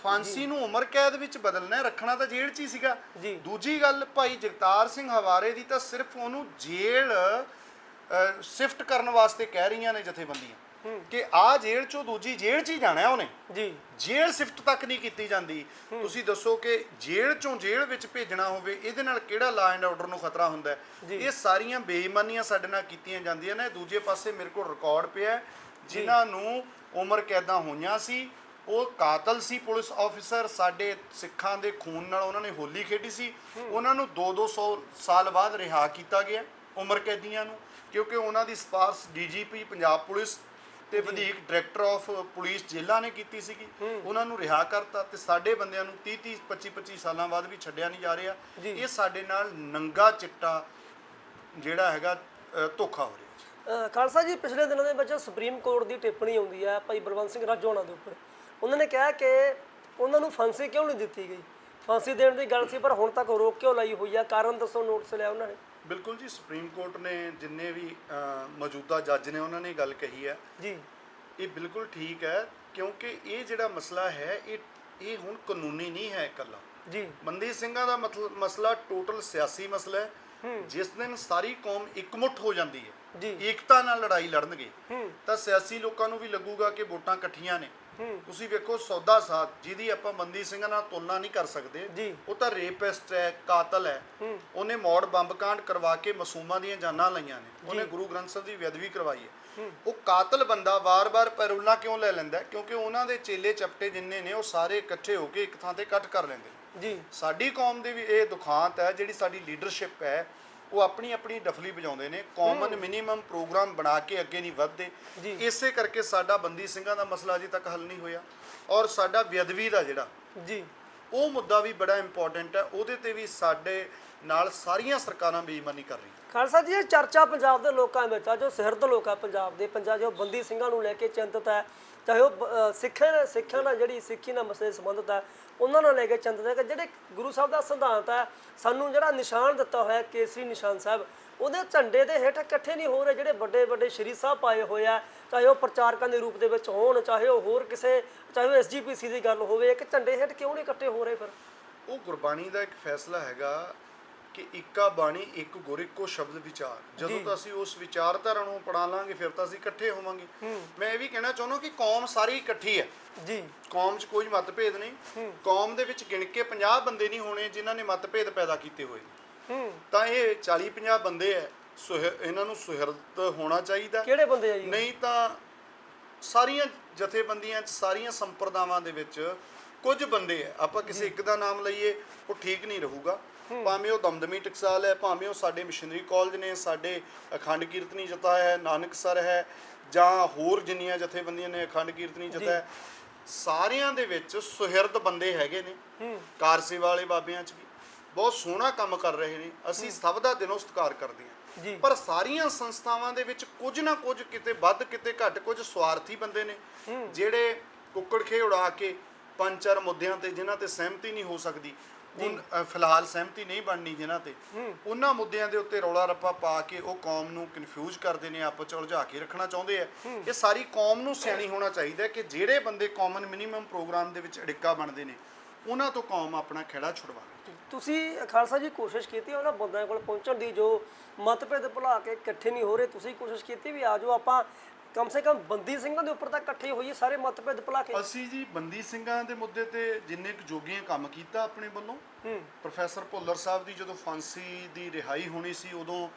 ਫਾਂਸੀ ਨੂੰ ਉਮਰ ਕੈਦ ਵਿੱਚ ਬਦਲਣਾ ਰੱਖਣਾ ਤਾਂ ਜੇਲ੍ਹ 'ਚ ਹੀ ਸੀਗਾ। ਦੂਜੀ ਗੱਲ ਭਾਈ ਜਗਤਾਰ ਸਿੰਘ ਹਵਾਰੇ ਦੀ ਤਾਂ ਸਿਰਫ ਉਹਨੂੰ ਜੇਲ੍ਹ ਸ਼ਿਫਟ ਕਰਨ ਵਾਸਤੇ ਕਹਿ ਰਹੀਆਂ ਨੇ ਜਥੇਬੰਦੀਆਂ। ਕਿ ਆ ਜੇਲ੍ਹ 'ਚੋਂ ਦੂਜੀ ਜੇਲ੍ਹ 'ਚ ਹੀ ਜਾਣਾ ਹੈ ਉਹਨੇ।
ਜੀ।
ਜੇਲ੍ਹ ਸ਼ਿਫਟ ਤੱਕ ਨਹੀਂ ਕੀਤੀ ਜਾਂਦੀ। ਤੁਸੀਂ ਦੱਸੋ ਕਿ ਜੇਲ੍ਹ ਚੋਂ ਜੇਲ੍ਹ ਵਿੱਚ ਭੇਜਣਾ ਹੋਵੇ ਇਹਦੇ ਨਾਲ ਕਿਹੜਾ ਲਾ ਐਂਡ ਆਰਡਰ ਨੂੰ ਖਤਰਾ ਹੁੰਦਾ ਹੈ? ਇਹ ਸਾਰੀਆਂ ਬੇਈਮਾਨੀਆਂ ਸਾਡੇ ਨਾਲ ਕੀਤੀਆਂ ਜਾਂਦੀਆਂ ਨੇ। ਦੂਜੇ ਪਾਸੇ ਮੇਰੇ ਕੋਲ ਰਿਕਾਰਡ ਪਿਆ ਜਿਨ੍ਹਾਂ ਨੂੰ ਉਮਰ ਕੈਦਾਂ ਹੋਈਆਂ ਸੀ ਉਹ ਕਾਤਲ ਸੀ ਪੁਲਿਸ ਆਫੀਸਰ ਸਾਡੇ ਸਿੱਖਾਂ ਦੇ ਖੂਨ ਨਾਲ ਉਹਨਾਂ ਨੇ ਹੋਲੀ ਖੇਡੀ ਸੀ। ਉਹਨਾਂ ਨੂੰ 2-200 ਸਾਲ ਬਾਅਦ ਰਿਹਾ ਕੀਤਾ ਗਿਆ ਉਮਰ ਕੈਦੀਆਂ ਨੂੰ ਕਿਉਂਕਿ ਉਹਨਾਂ ਦੀ ਸਿਫਾਰਸ਼ ਡੀਜੀਪੀ ਪੰਜਾਬ ਪੁਲਿਸ ਤੇ ਵਧੀਕ ਡਾਇਰੈਕਟਰ ਆਫ ਪੁਲਿਸ ਜੇਲ੍ਹਾਂ ਨੇ ਕੀਤੀ ਸੀਗੀ। ਉਹਨਾਂ ਨੂੰ ਰਿਹਾ ਕਰਤਾ ਤੇ ਸਾਡੇ ਬੰਦਿਆਂ ਨੂੰ 30 30 25 25 ਸਾਲਾਂ ਬਾਅਦ ਵੀ ਛੱਡਿਆ ਨਹੀਂ ਜਾ ਰਿਹਾ। ਇਹ ਸਾਡੇ ਨਾਲ ਨੰਗਾ ਚਿੱਟਾ ਜਿਹੜਾ ਹੈਗਾ ਧੋਖਾ ਹੋ ਰਿਹਾ
ਖਾਲਸਾ ਜੀ ਪਿਛਲੇ ਦਿਨਾਂ ਦੇ ਵਿੱਚ ਸੁਪਰੀਮ ਕੋਰਟ ਦੀ ਟਿੱਪਣੀ ਆਉਂਦੀ ਹੈ ਭਾਈ ਬਲਵੰਤ ਸਿੰਘ ਰਾਜੋਣਾ ਦੇ ਉੱਪਰ। ਉਹਨਾਂ ਨੇ ਕਿਹਾ ਕਿ ਉਹਨਾਂ ਨੂੰ ਫਾਂਸੀ ਕਿਉਂ ਨਹੀਂ ਦਿੱਤੀ ਗਈ? ਫਾਂਸੀ ਦੇਣ ਦੀ ਗੱਲ ਸੀ ਪਰ ਹੁਣ ਤੱਕ ਰੋਕ ਕਿਉਂ ਲਾਈ ਹੋਈ ਆ? ਕਾਰਨ ਦੱਸੋ ਨੋਟਿਸ ਲਿਆ ਉਹਨਾਂ ਨੇ।
ਬਿਲਕੁਲ ਜੀ ਸੁਪਰੀਮ ਕੋਰਟ ਨੇ ਜਿੰਨੇ ਵੀ ਮੌਜੂਦਾ ਜੱਜ ਨੇ ਉਹਨਾਂ ਨੇ ਗੱਲ ਕਹੀ ਹੈ।
ਜੀ।
ਇਹ ਬਿਲਕੁਲ ਠੀਕ ਹੈ ਕਿਉਂਕਿ ਇਹ ਜਿਹੜਾ ਮਸਲਾ ਹੈ ਇਹ ਇਹ ਹੁਣ ਕਾਨੂੰਨੀ ਨਹੀਂ ਹੈ ਇਕੱਲਾ।
ਜੀ।
ਬੰਦੀ ਸਿੰਘਾਂ ਦਾ ਮਸਲਾ ਟੋਟਲ ਸਿਆਸੀ ਮਸਲਾ ਹੈ। ਜਿਸ ਦਿਨ ਸਾਰੀ ਕੌਮ ਇਕਮੁੱਠ ਹੋ ਜਾਂਦੀ ਹੈ।
ਜੀ।
ਏਕਤਾ ਨਾਲ ਲੜਾਈ ਲੜਨਗੇ। ਤਾਂ ਸਿਆਸੀ ਲੋਕਾਂ ਨੂੰ ਵੀ ਲੱਗੂਗਾ ਕਿ ਵੋਟਾਂ ਇਕੱਠੀਆਂ ਨੇ। ਤੁਸੀਂ ਵੇਖੋ ਸੌਦਾ ਸਾਥ ਜਿਹਦੀ ਆਪਾਂ ਬੰਦੀ ਸਿੰਘਾਂ ਨਾਲ ਤੁਲਨਾ ਨਹੀਂ ਕਰ ਸਕਦੇ ਉਹ ਤਾਂ ਰੇਪਿਸਟ ਹੈ ਕਾਤਲ ਹੈ। ਉਹਨੇ ਮੌੜ ਬੰਬ ਕਾਂਡ ਕਰਵਾ ਕੇ ਮਾਸੂਮਾਂ ਦੀਆਂ ਜਾਨਾਂ ਲਈਆਂ ਨੇ। ਉਹਨੇ ਗੁਰੂ ਗ੍ਰੰਥ ਸਾਹਿਬ ਦੀ ਬੇਅਦਬੀ ਕਰਵਾਈ ਹੈ। ਉਹ ਕਾਤਲ ਬੰਦਾ ਵਾਰ-ਵਾਰ ਪੈਰੋਲਾਂ ਕਿਉਂ ਲੈ ਲੈਂਦਾ? ਕਿਉਂਕਿ ਉਹਨਾਂ ਦੇ ਚੇਲੇ ਚਪਟੇ ਜਿੰਨੇ ਨੇ ਉਹ ਸਾਰੇ ਇਕੱਠੇ ਹੋ ਕੇ ਇੱਕ ਥਾਂ ਤੇ ਇਕੱਠ ਕਰ ਲੈਂਦੇ
ਜੀ।
ਸਾਡੀ ਕੌਮ ਦੇ ਵੀ ਇਹ ਦੁਖਾਂਤ ਹੈ ਜਿਹੜੀ ਸਾਡੀ ਲੀਡਰਸ਼ਿਪ ਹੈ ਉਹ ਆਪਣੀ ਆਪਣੀ ਡਫਲੀ ਵਜਾਉਂਦੇ ਨੇ ਕਾਮਨ ਮਿਨੀਮਮ ਪ੍ਰੋਗਰਾਮ ਬਣਾ ਕੇ ਅੱਗੇ ਨਹੀਂ ਵੱਧਦੇ। ਇਸੇ ਕਰਕੇ ਸਾਡਾ ਬੰਦੀ ਸਿੰਘਾਂ ਦਾ ਮਸਲਾ ਅਜੇ ਤੱਕ ਹੱਲ ਨਹੀਂ ਹੋਇਆ। ਔਰ ਸਾਡਾ ਬੇਅਦਬੀ ਦਾ ਜਿਹੜਾ
ਜੀ।
ਉਹ ਮੁੱਦਾ ਵੀ ਬੜਾ ਇੰਪੋਰਟੈਂਟ ਹੈ। ਉਹਦੇ ਤੇ ਵੀ ਸਾਡੇ ਨਾਲ ਸਾਰੀਆਂ ਸਰਕਾਰਾਂ ਬੇਈਮਾਨੀ ਕਰ ਰਹੀਆਂ।
ਖਾਲਸਾ ਜੀ ਇਹ ਚਰਚਾ ਪੰਜਾਬ ਦੇ ਲੋਕਾਂ ਵਿੱਚ ਆ ਜੋ ਸਿਰਦ ਲੋਕ ਆ ਪੰਜਾਬ ਦੇ ਪੰਜਾਬ ਜੋ ਬੰਦੀ ਸਿੰਘਾਂ ਨੂੰ ਲੈ ਕੇ ਚਿੰਤਤ ਹੈ ਚਾਹੇ ਉਹ ਬ- ਅ, ਸਿੱਖਾਂ ਨਾਲ ਸਿੱਖਾਂ ਨਾਲ ਜਿਹੜੀ ਸਿੱਖੀ ਨਾਲ ਮਸਲੇ ਸੰਬੰਧਤ ਹੈ ਉਹਨਾਂ ਨਾਲ ਲੈ ਕੇ ਚਿੰਤਤ ਹੈ ਜਿਹੜੇ ਗੁਰੂ ਸਾਹਿਬ ਦਾ ਸਿਧਾਂਤ ਹੈ, ਸਾਨੂੰ ਜਿਹੜਾ ਨਿਸ਼ਾਨ ਦਿੱਤਾ ਹੋਇਆ ਕੇਸਰੀ ਨਿਸ਼ਾਨ ਸਾਹਿਬ, ਉਹਦੇ ਝੰਡੇ ਦੇ ਹੇਠ ਇਕੱਠੇ ਨਹੀਂ ਹੋ ਰਹੇ ਜਿਹੜੇ ਵੱਡੇ ਵੱਡੇ ਸ਼੍ਰੀ ਸਾਹਿਬ ਪਾਏ ਹੋਏ ਆ, ਚਾਹੇ ਉਹ ਪ੍ਰਚਾਰਕਾਂ ਦੇ ਰੂਪ ਦੇ ਵਿੱਚ ਹੋਣ, ਚਾਹੇ ਉਹ ਹੋਰ ਕਿਸੇ, ਚਾਹੇ ਉਹ ਐਸਜੀਪੀਸੀ ਦੀ ਗੱਲ ਹੋਵੇ, ਇੱਕ ਝੰਡੇ ਹੇਠ ਕਿਉਂ ਨਹੀਂ ਇਕੱਠੇ ਹੋ ਰਹੇ ਫਿਰ?
ਉਹ ਗੁਰਬਾਣੀ ਦਾ ਇੱਕ ਫੈਸਲਾ ਹੈਗਾ ਕਿ ਇੱਕਾ ਬਾਣੀ ਇੱਕ ਗੁਰ ਇੱਕੋ ਸ਼ਬਦ ਵਿਚਾਰ। ਜਦੋਂ ਤਾਂ ਅਸੀਂ ਉਸ ਵਿਚਾਰਧਾਰਾ ਨੂੰ ਅਪਣਾ ਲਾਂਗੇ ਫਿਰ ਤਾਂ ਅਸੀਂ ਇਕੱਠੇ ਹੋਵਾਂਗੇ। ਮੈਂ ਇਹ ਵੀ ਕਹਿਣਾ ਚਾਹੁੰਦਾ ਕਿ ਕੌਮ ਸਾਰੀ ਇਕੱਠੀ ਹੈ।
ਜੀ।
ਕੌਮ 'ਚ ਕੋਈ ਮਤਭੇਦ ਨਹੀਂ। ਕੌਮ ਦੇ ਵਿੱਚ ਗਿਣ ਕੇ 50 ਬੰਦੇ ਨਹੀਂ ਹੋਣੇ ਜਿਨ੍ਹਾਂ ਨੇ ਮਤਭੇਦ ਪੈਦਾ ਕੀਤੇ ਹੋਏ। ਨੇ ਤਾਂ ਇਹ 40 50 ਬੰਦੇ ਐ ਇਹਨਾਂ ਨੂੰ ਸੁਹਿਰਦ ਹੋਣਾ ਚਾਹੀਦਾ।
ਕਿਹੜੇ ਬੰਦੇ ਆ ਜੀ?
ਨਹੀਂ ਤਾਂ ਸਾਰੀਆਂ ਜਥੇਬੰਦੀਆਂ 'ਚ ਸਾਰੀਆਂ ਸੰਪਰਦਾਵਾਂ ਦੇ ਵਿੱਚ ਕੁਝ ਬੰਦੇ ਐ ਆਪਾਂ ਕਿਸੇ ਇੱਕ ਦਾ ਨਾਮ ਲਈਏ ਉਹ ਠੀਕ ਨਹੀਂ ਰਹੂਗਾ। ਭਾਵੇਂ ਉਹ ਦਮਦਮੀ ਟਕਸਾਲ ਹੈ ਭਾਵੇਂ ਉਹ ਸਾਡੇ ਮਿਸ਼ਨਰੀ ਕਾਲਜ ਨੇ ਸਾਡੇ ਅਖੰਡ ਕੀਰਤਨੀ ਜਥਾ ਹੈ ਨਾਨਕਸਰ ਹੈ ਜਾਂ ਹੋਰ ਜਿੰਨੀਆਂ ਜਥੇਬੰਦੀਆਂ ਨੇ ਅਖੰਡ ਕੀਰਤਨੀ ਜਥਾ ਹੈ ਸਾਰਿਆਂ ਦੇ ਵਿੱਚ ਸੁਹਿਰਦ ਬੰਦੇ ਹੈਗੇ ਨੇ। ਕਾਰ ਸੇਵਾ ਵਾਲੇ ਬਾਬਿਆਂ 'ਚ ਵੀ। ਬਹੁਤ ਸੋਹਣਾ ਕੰਮ ਕਰ ਰਹੇ ਨੇ। ਅਸੀਂ ਸਭ ਦਾ ਦਿਲੋਂ ਸਤਿਕਾਰ ਕਰਦੇ ਹਾਂ। ਪਰ ਸਾਰੀਆਂ ਸੰਸਥਾਵਾਂ ਦੇ ਵਿੱਚ ਕੁਝ ਨਾ ਕੁਝ ਕਿਤੇ ਵੱਧ ਕਿਤੇ ਘੱਟ ਕੁਝ ਸਵਾਰਥੀ ਬੰਦੇ ਨੇ। ਜਿਹੜੇ ਕੁੱਕੜ ਖੇ ਉਡਾ ਕੇ ਪੰਜ ਚਾਰ ਮੁੱਦਿਆਂ ਤੇ ਜਿਨ੍ਹਾਂ ਤੇ ਸਹਿਮਤੀ ਨਹੀਂ ਹੋ ਸਕਦੀ ਅ, ਫਿਲਹਾਲ ਸਹਿਮਤੀ ਨਹੀਂ ਬਣਨੀ ਜਿਨ੍ਹਾਂ ਤੇ। ਉਹਨਾਂ ਮੁੱਦਿਆਂ ਦੇ ਉੱਤੇ ਰੌਲਾ ਰੱਪਾ ਪਾ ਕੇ ਉਹ ਕੌਮ ਨੂੰ ਕਨਫਿਊਜ਼ ਕਰਦੇ ਨੇ ਆਪਸ ਚ ਉਲਝਾ ਕੇ ਰੱਖਣਾ ਚਾਹੁੰਦੇ ਆ। ਇਹ ਸਾਰੀ ਕੌਮ ਨੂੰ ਸਿਆਣੀ ਹੋਣਾ ਚਾਹੀਦਾ ਹੈ ਕਿ ਜਿਹੜੇ ਬੰਦੇ ਕਾਮਨ ਮਿਨੀਮਮ ਪ੍ਰੋਗਰਾਮ ਦੇ ਵਿੱਚ ਅੜਿੱਕਾ ਬਣਦੇ ਨੇ ਉਹਨਾਂ ਤੋਂ ਕੌਮ ਆਪਣਾ ਖੇੜਾ ਛੁਡਵਾਵੇ
ਤੁਸੀਂ ਖਾਲਸਾ ਜੀ ਕੋਸ਼ਿਸ਼ ਕੀਤੀ ਉਹਨਾਂ ਬੰਦਿਆਂ ਕੋਲ ਪਹੁੰਚਣ ਦੀ ਜੋ ਮਤਭੇਦ ਭੁਲਾ ਕੇ ਇਕੱਠੇ ਨਹੀਂ ਹੋ ਰਹੇ ਤੁਸੀਂ ਕੋਸ਼ਿਸ਼ ਕੀਤੀ ਵੀ ਆਜੋ ਆਪਾਂ ਕਮ ਸੇ ਕਮ ਬੰਦੀ ਸਿੰਘਾਂ ਦੇ ਉੱਪਰ ਤਾਂ ਇਕੱਠੇ ਹੋਈਏ ਸਾਰੇ ਮਤਭੇਦ ਭੁਲਾ ਕੇ।
ਅਸੀਂ ਜੀ ਬੰਦੀ ਸਿੰਘਾਂ ਦੇ ਮੁੱਦੇ ਤੇ ਜਿੰਨੇ ਕੁ ਜੋਗੀਆਂ ਕੰਮ ਕੀਤਾ ਆਪਣੇ ਵੱਲੋਂ
ਹੂੰ।
ਪ੍ਰੋਫੈਸਰ ਭੁੱਲਰ ਸਾਹਿਬ ਦੀ ਜਦੋਂ ਫਾਂਸੀ ਦੀ ਰਿਹਾਈ ਹੋਣੀ ਸੀ ਉਦੋਂ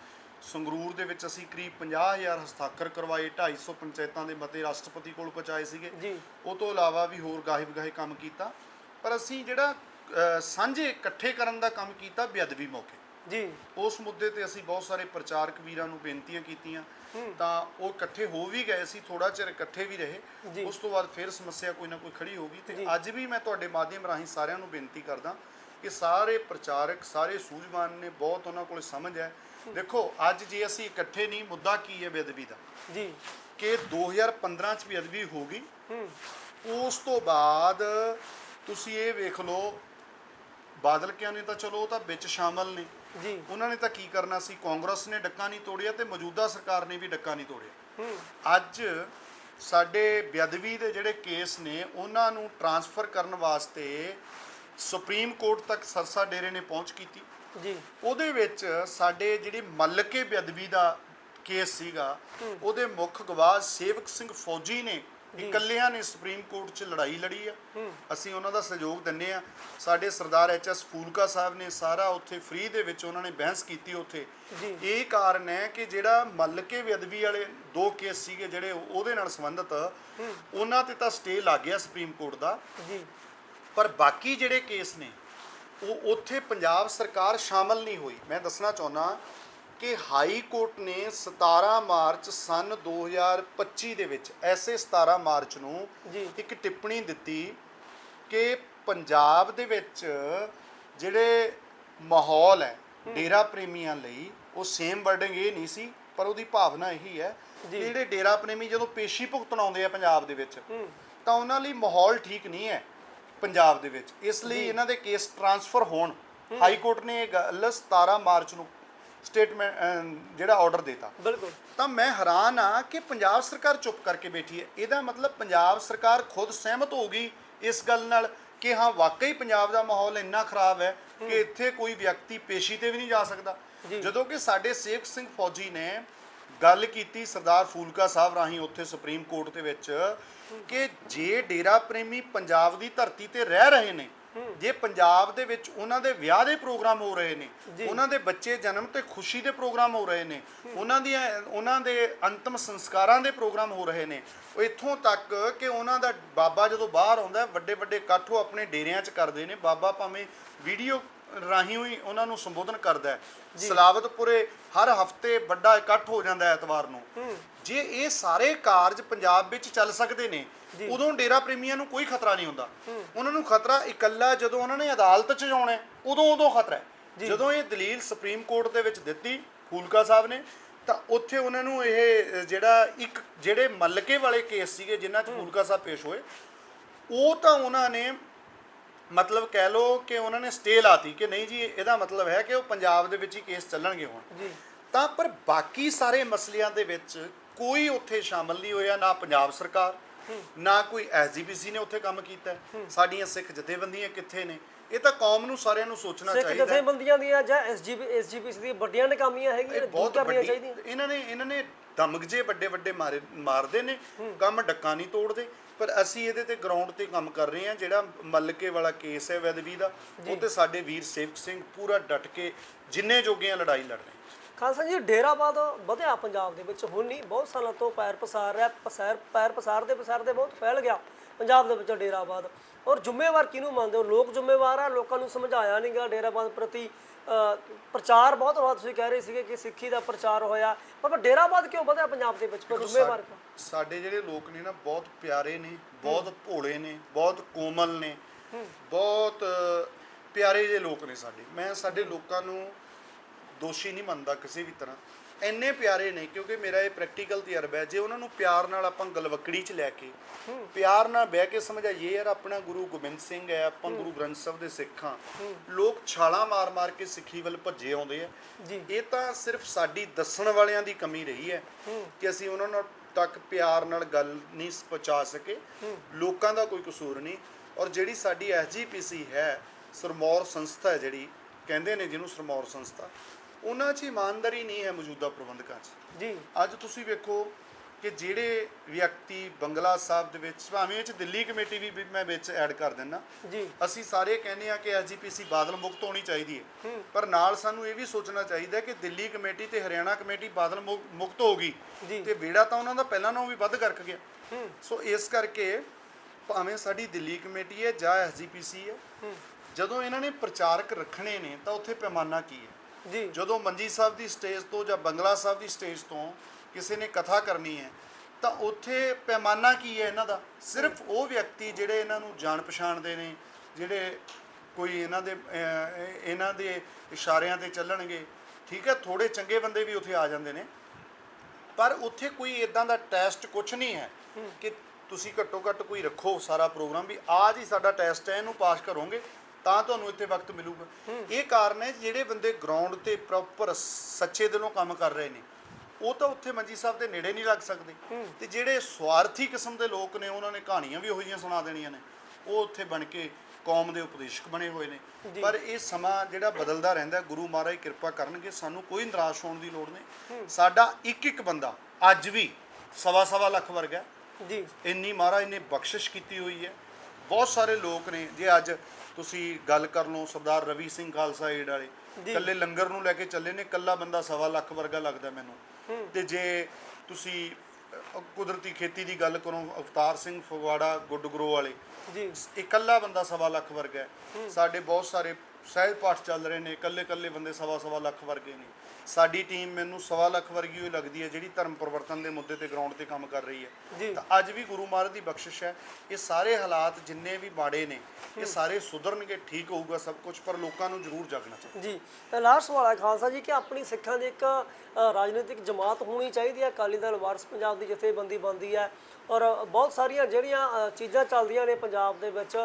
ਸੰਗਰੂਰ ਦੇ ਵਿੱਚ ਅਸੀਂ ਕਰੀਬ 50000 ਹਸਤਾਖਰ ਕਰਵਾਏ 250 ਪੰਚਾਇਤਾਂ ਦੇ ਮਤੇ ਰਾਸ਼ਟਰਪਤੀ ਕੋਲ ਪਹੁੰਚਾਏ ਸੀਗੇ।
ਜੀ।
ਉਹ ਤੋਂ ਇਲਾਵਾ ਵੀ ਹੋਰ ਗਾਹੇ ਬਗਾਹੇ ਕੰਮ ਕੀਤਾ। ਪਰ ਅਸੀਂ ਜਿਹੜਾ ਅਹ, ਸਾਂਝੇ ਇਕੱਠੇ ਕਰਨ ਦਾ ਕੰਮ ਕੀਤਾ ਬੇਅਦਬੀ ਮੌਕੇ।
ਜੀ।
ਉਸ ਮੁੱਦੇ ਤੇ ਅਸੀਂ ਬਹੁਤ ਸਾਰੇ ਪ੍ਰਚਾਰਕ ਵੀਰਾਂ ਨੂੰ ਬੇਨਤੀਆਂ ਕੀਤੀਆਂ। ਤਾਂ ਉਹ ਇਕੱਠੇ ਹੋ ਵੀ ਗਏ ਸੀ ਥੋੜਾ ਚਿਰ ਇਕੱਠੇ ਵੀ। ਰਹੇ। ਉਸ ਤੋਂ ਬਾਅਦ ਫਿਰ ਸਮੱਸਿਆ ਕੋਈ ਨਾ ਕੋਈ ਖੜੀ ਹੋ ਗਈ ਤੇ ਅੱਜ ਵੀ ਮੈਂ ਤੁਹਾਡੇ ਮਾਧਿਅਮ ਰਾਹੀਂ ਸਾਰਿਆਂ ਨੂੰ ਬੇਨਤੀ ਕਰਦਾ ਕਿ ਸਾਰੇ ਪ੍ਰਚਾਰਕ ਸਾਰੇ ਸੂਝਵਾਨ ਨੇ ਬਹੁਤ ਉਹਨਾਂ ਕੋਲ ਸਮਝ ਹੈ। ਦੇਖੋ ਅੱਜ ਜੇ ਅਸੀਂ ਇਕੱਠੇ ਨਹੀਂ ਮੁੱਦਾ ਕੀ ਹੈ ਬੇਅਦਬੀ ਦਾ?
ਜੀ।
ਕਿ 2015 ਚ ਬੇਅਦਬੀ ਹੋ ਗਈ। ਉਸ ਤੋਂ ਬਾਅਦ ਤੁਸੀਂ ਇਹ ਵੇਖ ਲਓ ਬਾਦਲ ਕਿਆਂ ਨੇ ਤਾਂ ਚਲੋ ਉਹ ਤਾਂ ਵਿੱਚ ਸ਼ਾਮਲ ਨੇ।
ਜੀ।
ਉਹਨਾਂ ਨੇ ਤਾਂ ਕੀ ਕਰਨਾ ਸੀ? ਕਾਂਗਰਸ ਨੇ ਡੱਕਾ ਨਹੀਂ ਤੋੜਿਆ ਤੇ ਮੌਜੂਦਾ ਸਰਕਾਰ ਨੇ ਵੀ ਡੱਕਾ ਨਹੀਂ ਤੋੜਿਆ। ਅੱਜ ਸਾਡੇ ਬੇਅਦਬੀ ਦੇ ਜਿਹੜੇ ਕੇਸ ਨੇ ਉਹਨਾਂ ਨੂੰ ਟਰਾਂਸਫਰ ਕਰਨ ਵਾਸਤੇ ਸੁਪਰੀਮ ਕੋਰਟ ਤੱਕ ਸਰਸਾ ਡੇਰੇ ਨੇ ਪਹੁੰਚ ਕੀਤੀ।
ਜੀ।
ਉਹਦੇ ਵਿੱਚ ਸਾਡੇ ਜਿਹੜੀ ਮੱਲਕੇ ਬੇਅਦਬੀ ਦਾ ਕੇਸ ਸੀਗਾ ਉਹਦੇ ਮੁੱਖ ਗਵਾਹ ਸੇਵਕ ਸਿੰਘ ਫੌਜੀ ਨੇ ਇਕੱਲਿਆਂ ਨੇ ਸੁਪਰੀਮ ਕੋਰਟ 'ਚ ਲੜਾਈ ਲੜੀ ਆ। ਅਸੀਂ ਉਹਨਾਂ ਦਾ ਸਹਿਯੋਗ ਦਿੰਨੇ ਆ ਸਾਡੇ ਸਰਦਾਰ ਐਚ ਐਸ ਫੂਲਕਾ ਸਾਹਿਬ ਨੇ ਸਾਰਾ ਉੱਥੇ ਫ੍ਰੀ ਦੇ ਵਿੱਚ ਉਹਨਾਂ ਨੇ ਬਹਿਸ ਕੀਤੀ ਉੱਥੇ। ਇਹ ਕਾਰਨ ਹੈ ਕਿ ਜਿਹੜਾ ਮੱਲਕੇ ਬੇਅਦਬੀ ਵਾਲੇ ਦੋ ਕੇਸ ਸੀਗੇ ਜਿਹੜੇ ਉਹਦੇ ਨਾਲ ਸੰਬੰਧਿਤ ਉਹਨਾਂ ਤੇ ਤਾਂ ਸਟੇ ਲੱਗ ਗਿਆ ਸੁਪਰੀਮ ਕੋਰਟ ਦਾ।
ਜੀ।
ਪਰ ਬਾਕੀ ਜਿਹੜੇ ਕੇਸ ਨੇ ਉਹ ਉੱਥੇ ਪੰਜਾਬ ਸਰਕਾਰ ਸ਼ਾਮਲ ਨਹੀਂ ਹੋਈ। ਮੈਂ ਦੱਸਣਾ ਚਾਹੁੰਦਾ ਕਿ ਹਾਈ ਕੋਰਟ ਨੇ 17 ਮਾਰਚ ਸਨ 2025 ਦੇ ਵਿੱਚ ਐਸੇ 17 ਮਾਰਚ ਨੂੰ। ਇੱਕ ਟਿੱਪਣੀ ਦਿੱਤੀ ਕਿ ਪੰਜਾਬ ਦੇ ਵਿੱਚ ਜਿਹੜੇ ਮਾਹੌਲ ਹੈ ਡੇਰਾ ਪ੍ਰੇਮੀਆਂ ਲਈ ਉਹ ਸੇਮ ਵਰਡਿੰਗ ਇਹ ਨਹੀਂ ਸੀ ਪਰ ਉਹਦੀ ਭਾਵਨਾ ਇਹੀ ਹੈ ਕਿ ਜਿਹੜੇ ਡੇਰਾ ਪ੍ਰੇਮੀ ਜਦੋਂ ਪੇਸ਼ੀ ਭੁਗਤਣ ਆਉਂਦੇ ਆ ਪੰਜਾਬ ਦੇ ਵਿੱਚ ਤਾਂ ਉਹਨਾਂ ਲਈ ਮਾਹੌਲ ਠੀਕ ਨਹੀਂ ਹੈ ਪੰਜਾਬ ਦੇ ਵਿੱਚ। ਇਸ ਲਈ ਇਹਨਾਂ ਦੇ ਕੇਸ ਟਰਾਂਸਫਰ ਹੋਣ। ਹਾਈ ਕੋਰਟ ਨੇ ਇਹ ਗੱਲ 17 ਮਾਰਚ ਨੂੰ ਸਟੇਟਮੈਂਟ ਜਿਹੜਾ ਆਰਡਰ ਦਿੱਤਾ।
ਬਿਲਕੁਲ।
ਤਾਂ ਮੈਂ ਹੈਰਾਨ ਆ ਕਿ ਪੰਜਾਬ ਸਰਕਾਰ ਚੁੱਪ ਕਰਕੇ ਬੈਠੀ ਹੈ। ਇਹਦਾ ਮਤਲਬ ਪੰਜਾਬ ਸਰਕਾਰ ਖੁਦ ਸਹਿਮਤ ਹੋ ਗਈ ਇਸ ਗੱਲ ਨਾਲ ਕਿ ਹਾਂ ਵਾਕਈ ਪੰਜਾਬ ਦਾ ਮਾਹੌਲ ਇੰਨਾ ਖਰਾਬ ਹੈ ਕਿ ਇੱਥੇ ਕੋਈ ਵਿਅਕਤੀ ਪੇਸ਼ੀ ਤੇ ਵੀ ਨਹੀਂ ਜਾ ਸਕਦਾ। ਜਦੋਂ ਕਿ ਸਾਡੇ ਸੇਵਕ ਸਿੰਘ ਫੌਜੀ ਨੇ ਗੱਲ ਕੀਤੀ ਸਰਦਾਰ ਫੂਲਕਾ ਸਾਹਿਬ ਰਾਹੀਂ ਉੱਥੇ ਸੁਪਰੀਮ ਕੋਰਟ ਦੇ ਵਿੱਚ ਕਿ ਜੇ ਡੇਰਾ ਪ੍ਰੇਮੀ ਪੰਜਾਬ ਦੀ ਧਰਤੀ ਤੇ ਰਹਿ ਰਹੇ ਨੇ ਜੇ ਪੰਜਾਬ ਦੇ ਵਿੱਚ ਉਹਨਾਂ ਦੇ ਵਿਆਹ ਦੇ ਪ੍ਰੋਗਰਾਮ ਹੋ ਰਹੇ ਨੇ ਉਹਨਾਂ ਦੇ ਬੱਚੇ ਜਨਮ ਤੇ ਖੁਸ਼ੀ ਦੇ ਪ੍ਰੋਗਰਾਮ ਹੋ ਰਹੇ ਨੇ ਉਹਨਾਂ ਦੀਆਂ ਉਹਨਾਂ ਦੇ ਅੰਤਮ ਸੰਸਕਾਰਾਂ ਦੇ ਪ੍ਰੋਗਰਾਮ ਹੋ ਰਹੇ ਨੇ ਉਹ ਇੱਥੋਂ ਤੱਕ ਕਿ ਉਹਨਾਂ ਦਾ ਬਾਬਾ ਜਦੋਂ ਬਾਹਰ ਆਉਂਦਾ ਵੱਡੇ ਵੱਡੇ ਇਕੱਠ ਉਹ ਆਪਣੇ ਡੇਰਿਆਂ 'ਚ ਕਰਦੇ ਨੇ ਬਾਬਾ ਭਾਵੇਂ ਵੀਡੀਓ ਰਾਹੀਂ ਹੀ ਉਹਨਾਂ ਨੂੰ ਸੰਬੋਧਨ ਕਰਦਾ ਹੈ। ਸਲਾਵਤਪੁਰੇ ਹਰ ਹਫ਼ਤੇ ਵੱਡਾ ਇਕੱਠ ਹੋ ਜਾਂਦਾ ਹੈ ਐਤਵਾਰ ਨੂੰ। ਜੇ ਇਹ ਸਾਰੇ ਕਾਰਜ ਪੰਜਾਬ ਵਿੱਚ ਚੱਲ ਸਕਦੇ ਨੇ ਉਦੋਂ ਡੇਰਾ ਪ੍ਰੇਮੀਆਂ ਨੂੰ ਕੋਈ ਖਤਰਾ ਨਹੀਂ ਹੁੰਦਾ। ਉਹਨਾਂ ਨੂੰ ਖਤਰਾ ਇਕੱਲਾ ਜਦੋਂ ਉਹਨਾਂ ਨੇ ਅਦਾਲਤ 'ਚ ਜਾਣਾ ਉਦੋਂ ਉਦੋਂ ਖਤਰਾ ਹੈ। ਜਦੋਂ ਇਹ ਦਲੀਲ ਸੁਪਰੀਮ ਕੋਰਟ ਦੇ ਵਿੱਚ ਦਿੱਤੀ ਫੂਲਕਾ ਸਾਹਿਬ ਨੇ ਤਾਂ ਉੱਥੇ ਉਹਨਾਂ ਨੂੰ ਇਹ ਜਿਹੜਾ ਇੱਕ ਜਿਹੜੇ ਮੱਲਕੇ ਵਾਲੇ ਕੇਸ ਸੀਗੇ ਜਿਨ੍ਹਾਂ 'ਚ ਫੂਲਕਾ ਸਾਹਿਬ ਪੇਸ਼ ਹੋਏ ਉਹ ਤਾਂ ਉਹਨਾਂ ਨੇ ਮਤਲਬ ਕਹਿ ਲਓ ਕਿ ਉਹਨਾਂ ਨੇ ਸਟੇ ਲਾਤੀ ਕਿ ਨਹੀਂ ਜੀ ਇਹਦਾ ਮਤਲਬ ਹੈ ਕਿ ਉਹ ਪੰਜਾਬ ਦੇ ਵਿੱਚ ਹੀ ਕੇਸ ਚੱਲਣਗੇ ਹੁਣ।
ਜੀ।
ਤਾਂ ਪਰ ਬਾਕੀ ਸਾਰੇ ਮਸਲਿਆਂ ਦੇ ਵਿੱਚ ਕੋਈ ਉੱਥੇ ਸ਼ਾਮਲ ਨਹੀਂ ਹੋਇਆ ਨਾ ਪੰਜਾਬ ਸਰਕਾਰ ਨਾ ਕੋਈ ਐਸਜੀਪੀਸੀ ਨੇ ਉੱਥੇ ਕੰਮ ਕੀਤਾ। ਸਾਡੀਆਂ ਸਿੱਖ ਜਥੇਬੰਦੀਆਂ ਕਿੱਥੇ ਨੇ? ਇਹ ਤਾਂ ਕੌਮ ਨੂੰ ਸਾਰਿਆਂ ਨੂੰ ਸੋਚਣਾ
ਸਿੱਖ
ਚਾਹੀਦਾ ਹੈ।
ਜਥੇਬੰਦੀਆਂ ਦੀਆਂ ਜਾਂ ਐਸਜੀਪੀ ਐਸਜੀਪੀਸੀ ਦੀਆਂ ਵੱਡੀਆਂ ਨਕਾਮੀਆਂ ਹੈਗੀਆਂ
ਇਹ
ਦੂਰ
ਬਹੁਤ
ਕਰਨੀਆਂ
ਵੱਡੀ
ਚਾਹੀਦੀਆਂ।
ਇਹਨਾਂ ਨੇ ਇਹਨਾਂ ਨੇ ਦਮਗਜੇ ਵੱਡੇ ਵੱਡੇ ਮਾਰੇ ਮਾਰਦੇ ਨੇ ਕੰਮ ਡੱਕਾ ਨਹੀਂ ਤੋੜਦੇ। ਪਰ ਅਸੀਂ ਇਹਦੇ ਤੇ ਗਰਾਊਂਡ ਤੇ ਕੰਮ ਕਰ ਰਹੇ ਹਾਂ ਜਿਹੜਾ ਮੱਲਕੇ ਵਾਲਾ ਕੇਸ ਹੈ ਵੈਦਵੀ ਦਾ ਉਹ ਤੇ ਸਾਡੇ ਵੀਰ ਸੇਵਕ ਸਿੰਘ ਪੂਰਾ ਡਟ ਕੇ ਜਿੰਨੇ ਜੋਗੀਆਂ ਲੜਾਈ ਲੜ ਰਹੇ
ਖਾਲਸਾ ਜੀ ਡੇਰਾਬਾਦ ਵਧਿਆ ਪੰਜਾਬ ਦੇ ਵਿੱਚ। ਹੁਣ ਨਹੀਂ ਬਹੁਤ ਸਾਲਾਂ ਤੋਂ ਪੈਰ ਪਸਾਰ ਰਿਹਾ। ਪਸਾਰ ਪੈਰ ਪਸਾਰਦੇ ਪਸਾਰਦੇ ਬਹੁਤ ਫੈਲ ਗਿਆ ਪੰਜਾਬ ਦੇ ਵਿੱਚ ਡੇਰਾਬਾਦ ਔਰ ਜ਼ਿੰਮੇਵਾਰ ਕਿਹਨੂੰ ਮੰਨਦੇ ਹੋ? ਲੋਕ ਜ਼ਿੰਮੇਵਾਰ ਆ ਲੋਕਾਂ ਨੂੰ ਸਮਝਾਇਆ ਨਹੀਂ ਗਿਆ ਡੇਰਾਬਾਦ ਪ੍ਰਤੀ। ਪ੍ਰਚਾਰ ਬਹੁਤ ਹੋਇਆ ਤੁਸੀਂ ਕਹਿ ਰਹੇ ਸੀਗੇ ਕਿ ਸਿੱਖੀ ਦਾ ਪ੍ਰਚਾਰ ਹੋਇਆ। ਪਰ ਡੇਰਾਵਾਦ ਕਿਉਂ ਵਧਿਆ ਪੰਜਾਬ ਦੇ ਵਿੱਚ? ਕੋਈ ਜ਼ਿੰਮੇਵਾਰ?
ਸਾਡੇ ਜਿਹੜੇ ਲੋਕ ਨੇ ਨਾ ਬਹੁਤ ਪਿਆਰੇ ਨੇ ਬਹੁਤ ਭੋਲੇ ਨੇ ਬਹੁਤ ਕੋਮਲ ਨੇ। ਬਹੁਤ ਪਿਆਰੇ ਜਿਹੇ ਲੋਕ ਨੇ ਸਾਡੇ। ਮੈਂ ਸਾਡੇ ਲੋਕਾਂ ਨੂੰ ਦੋਸ਼ੀ ਨਹੀਂ ਮੰਨਦਾ ਕਿਸੇ ਵੀ ਤਰ੍ਹਾਂ। ਇੰਨੇ ਪਿਆਰੇ ਨੇ ਕਿਉਂਕਿ ਮੇਰਾ ਇਹ ਪ੍ਰੈਕਟੀਕਲ ਤਜਰਬਾ ਹੈ। ਜੇ ਉਹਨਾਂ ਨੂੰ ਪਿਆਰ ਨਾਲ ਆਪਾਂ ਗਲਵਕੜੀ 'ਚ ਲੈ ਕੇ ਪਿਆਰ ਨਾਲ ਬਹਿ ਕੇ ਸਮਝਾਈਏ ਯਾਰ ਆਪਣਾ ਗੁਰੂ ਗੋਬਿੰਦ ਸਿੰਘ ਹੈ ਆਪਾਂ ਗੁਰੂ ਗ੍ਰੰਥ ਸਾਹਿਬ ਦੇ ਸਿੱਖ ਲੋਕ ਛਾਲਾਂ ਮਾਰ-ਮਾਰ ਕੇ ਸਿੱਖੀ ਵੱਲ ਭੱਜੇ ਆਉਂਦੇ ਆ। ਇਹ ਤਾਂ ਸਿਰਫ ਸਾਡੀ ਦੱਸਣ ਵਾਲਿਆਂ ਦੀ ਕਮੀ ਰਹੀ ਹੈ ਕਿ ਅਸੀਂ ਉਹਨਾਂ ਨਾਲ ਤੱਕ ਪਿਆਰ ਨਾਲ ਗੱਲ ਨਹੀਂ ਪਹੁੰਚਾ ਸਕੇ। ਲੋਕਾਂ ਦਾ ਕੋਈ ਕਸੂਰ ਨਹੀਂ। ਔਰ ਜਿਹੜੀ ਸਾਡੀ ਐਸਜੀਪੀਸੀ ਹੈ ਸਰਮੌਰ ਸੰਸਥਾ ਹੈ ਜਿਹੜੀ ਕਹਿੰਦੇ ਨੇ ਜਿਹਨੂੰ ਸਰਮੌਰ ਸੰਸਥਾ। ਉਹਨਾਂ 'ਚ ਇਮਾਨਦਾਰੀ ਨਹੀਂ ਹੈ ਮੌਜੂਦਾ ਪ੍ਰਬੰਧਕਾਂ 'ਚ।
ਜੀ।
ਅੱਜ ਤੁਸੀਂ ਵੇਖੋ ਕਿ ਜਿਹੜੇ ਵਿਅਕਤੀ ਬੰਗਲਾ ਸਾਹਿਬ ਦੇ ਵਿੱਚ ਭਾਵੇਂ ਇਹ 'ਚ ਦਿੱਲੀ ਕਮੇਟੀ ਵੀ ਵੀ ਮੈਂ ਵਿੱਚ ਐਡ ਕਰ ਦਿੰਦਾ।
ਜੀ।
ਅਸੀਂ ਸਾਰੇ ਕਹਿੰਦੇ ਆ ਕਿ ਐਸਜੀਪੀਸੀ ਬਾਦਲ ਮੁਕਤ ਹੋਣੀ ਚਾਹੀਦੀ ਹੈ। ਪਰ ਨਾਲ ਸਾਨੂੰ ਇਹ ਵੀ ਸੋਚਣਾ ਚਾਹੀਦਾ ਹੈ ਕਿ ਦਿੱਲੀ ਕਮੇਟੀ ਤੇ ਹਰਿਆਣਾ ਕਮੇਟੀ ਬਾਦਲ ਮੁ- ਮੁਕਤ ਹੋ ਗਈ
ਜੀ।
ਤੇ ਬੇੜਾ ਤਾਂ ਉਹਨਾਂ ਦਾ ਪਹਿਲਾਂ ਨਾਲੋਂ ਵੀ ਵੱਧ ਗਰਕ ਗਿਆ।
ਹੂੰ।
ਸੋ ਇਸ ਕਰਕੇ ਭਾਵੇਂ ਸਾਡੀ ਦਿੱਲੀ ਕਮੇਟੀ ਹੈ ਜਾਂ ਐਸਜੀਪੀਸੀ ਹੈ
ਹੂੰ।
ਜਦੋਂ ਇਹਨਾਂ ਨੇ ਪ੍ਰਚਾਰਕ ਰੱਖਣੇ ਨੇ ਤਾਂ ਉੱਥੇ ਪੈਮਾਨਾ ਕੀ ਹੈ?
ਜੀ।
ਜਦੋਂ ਮੰਜੀ ਸਾਹਿਬ ਦੀ ਸਟੇਜ ਤੋਂ ਜਾਂ ਬੰਗਲਾ ਸਾਹਿਬ ਦੀ ਸਟੇਜ ਤੋਂ ਕਿਸੇ ਨੇ ਕਥਾ ਕਰਨੀ ਹੈ ਤਾਂ ਉੱਥੇ ਪੈਮਾਨਾ ਕੀ ਹੈ ਇਹਨਾਂ ਦਾ? ਸਿਰਫ ਉਹ ਵਿਅਕਤੀ ਜਿਹੜੇ ਇਹਨਾਂ ਨੂੰ ਜਾਣ ਪਛਾਣਦੇ ਨੇ ਜਿਹੜੇ ਕੋਈ ਇਹਨਾਂ ਦੇ ਇਹਨਾਂ ਦੇ ਇਸ਼ਾਰਿਆਂ ਤੇ ਚੱਲਣਗੇ ਠੀਕ ਹੈ ਥੋੜੇ ਚੰਗੇ ਬੰਦੇ ਵੀ ਉੱਥੇ ਆ ਜਾਂਦੇ ਨੇ। ਪਰ ਉੱਥੇ ਕੋਈ ਇਦਾਂ ਦਾ ਟੈਸਟ ਕੁਝ ਨਹੀਂ ਹੈ ਕਿ ਤੁਸੀਂ ਘੱਟੋ ਘੱਟ ਕੋਈ ਰੱਖੋ ਸਾਰਾ ਪ੍ਰੋਗਰਾਮ ਵੀ ਆਜ ਹੀ ਸਾਡਾ ਟੈਸਟ ਹੈ ਇਹਨੂੰ ਪਾਸ ਕਰੋਗੇ। ਤਾਂ ਤੁਹਾਨੂੰ ਇੱਥੇ ਵਕਤ ਮਿਲੂਗਾ। ਇਹ ਕਾਰਨ ਹੈ ਜਿਹੜੇ ਬੰਦੇ ਗਰਾਊਂਡ ਤੇ ਪ੍ਰੋਪਰ ਸੱਚੇ ਦਿਲੋਂ ਕੰਮ ਕਰ ਰਹੇ ਨੇ ਉਹ ਤਾਂ ਉੱਥੇ ਮੰਜੀ ਸਾਹਿਬ ਦੇ ਨੇੜੇ ਨਹੀਂ ਲੱਗ ਸਕਦੇ। ਤੇ ਜਿਹੜੇ ਸਵਾਰਥੀ ਕਿਸਮ ਦੇ ਲੋਕ ਨੇ ਉਹਨਾਂ ਨੇ ਕਹਾਣੀਆਂ ਵੀ ਉਹੋ ਜਿਹੀਆਂ ਸੁਣਾ ਦੇਣੀਆਂ ਨੇ। ਉਹ ਉੱਥੇ ਬਣ ਕੇ ਕੌਮ ਦੇ ਉਪਦੇਸ਼ਕ ਬਣੇ ਹੋਏ ਨੇ। ਪਰ ਇਹ ਸਮਾਂ ਜਿਹੜਾ ਬਦਲਦਾ ਰਹਿੰਦਾ ਗੁਰੂ ਮਹਾਰਾਜ ਕਿਰਪਾ ਕਰਨਗੇ ਸਾਨੂੰ ਕੋਈ ਨਿਰਾਸ਼ ਹੋਣ ਦੀ ਲੋੜ ਨਹੀਂ। ਸਾਡਾ ਇੱਕ ਇੱਕ ਬੰਦਾ ਅੱਜ ਵੀ ਸਵਾ ਸਵਾ ਲੱਖ ਵਰਗਾ।
ਜੀ।
ਇੰਨੀ ਮਹਾਰਾਜ ਨੇ ਬਖਸ਼ਿਸ਼ ਕੀਤੀ ਹੋਈ ਹੈ। ਬਹੁਤ ਸਾਰੇ ਲੋਕ ਨੇ ਜੇ ਅੱਜ ਤੁਸੀਂ ਗੱਲ ਕਰ ਲਓ ਸਰਦਾਰ ਰਵੀ ਸਿੰਘ ਖਾਲਸਾ ਏਡ ਵਾਲੇ। ਕੱਲੇ ਲੰਗਰ ਨੂੰ ਲੈ ਕੇ ਚੱਲੇ ਨੇ ਕੱਲਾ ਬੰਦਾ ਸਵਾ ਲੱਖ ਵਰਗਾ ਲੱਗਦਾ ਮੈਨੂੰ। ਤੇ ਜੇ ਤੁਸੀਂ ਕੁਦਰਤੀ ਖੇਤੀ ਦੀ ਗੱਲ ਕਰੋ ਅਵਤਾਰ ਸਿੰਘ ਫਗਵਾੜਾ ਗੁੱਡਗਰੋ ਵਾਲੇ
ਜੀ।
ਇਕੱਲਾ ਬੰਦਾ ਸਵਾ ਲੱਖ ਵਰਗਾ ਸਾਡੇ ਬਹੁਤ ਸਾਰੇ ਸਹਿਜ ਪਾਠ ਚੱਲ ਰਹੇ ਨੇ ਇਕੱਲੇ ਇਕੱਲੇ ਬੰਦੇ ਸਵਾ ਸਵਾ ਲੱਖ ਵਰਗੇ ਨੇ। ਸਾਡੀ ਟੀਮ ਮੈਨੂੰ ਸਵਾ ਲੱਖ ਵਰਗੀ ਹੋਈ ਲੱਗਦੀ ਹੈ ਜਿਹੜੀ ਧਰਮ ਪਰਿਵਰਤਨ ਦੇ ਮੁੱਦੇ ਤੇ ਗਰਾਊਂਡ ਤੇ ਕੰਮ ਕਰ ਰਹੀ ਹੈ। ਤਾਂ ਅੱਜ ਵੀ ਗੁਰੂ ਮਹਾਰਾਜ ਦੀ ਬਖਸ਼ਿਸ਼ ਹੈ। ਇਹ ਸਾਰੇ ਹਾਲਾਤ ਜਿੰਨੇ ਵੀ ਮਾੜੇ ਨੇ ਇਹ ਸਾਰੇ ਸੁਧਰਨਗੇ ਠੀਕ ਹੋਊਗਾ ਸਭ ਕੁਝ ਪਰ ਲੋਕਾਂ ਨੂੰ ਜ਼ਰੂਰ ਜਾਗਣਾ ਚਾਹੀਦਾ।
ਜੀ। ਤਾਂ ਲਾਸਟ ਸਵਾਲ ਹੈ ਖਾਲਸਾ ਜੀ ਕਿ ਆਪਣੀ ਸਿੱਖਾਂ ਦੀ ਇੱਕ ਰਾਜਨੀਤਿਕ ਜਮਾਤ ਹੋਣੀ ਚਾਹੀਦੀ ਹੈ? ਅਕਾਲੀ ਦਲ ਵਾਰਸ ਪੰਜਾਬ ਦੀ ਜਥੇਬੰਦੀ ਬਣਦੀ ਹੈ। ਔਰ ਬਹੁਤ ਸਾਰੀਆਂ ਜਿਹੜੀਆਂ ਚੀਜ਼ਾਂ ਚੱਲਦੀਆਂ ਨੇ ਪੰਜਾਬ ਦੇ ਵਿੱਚ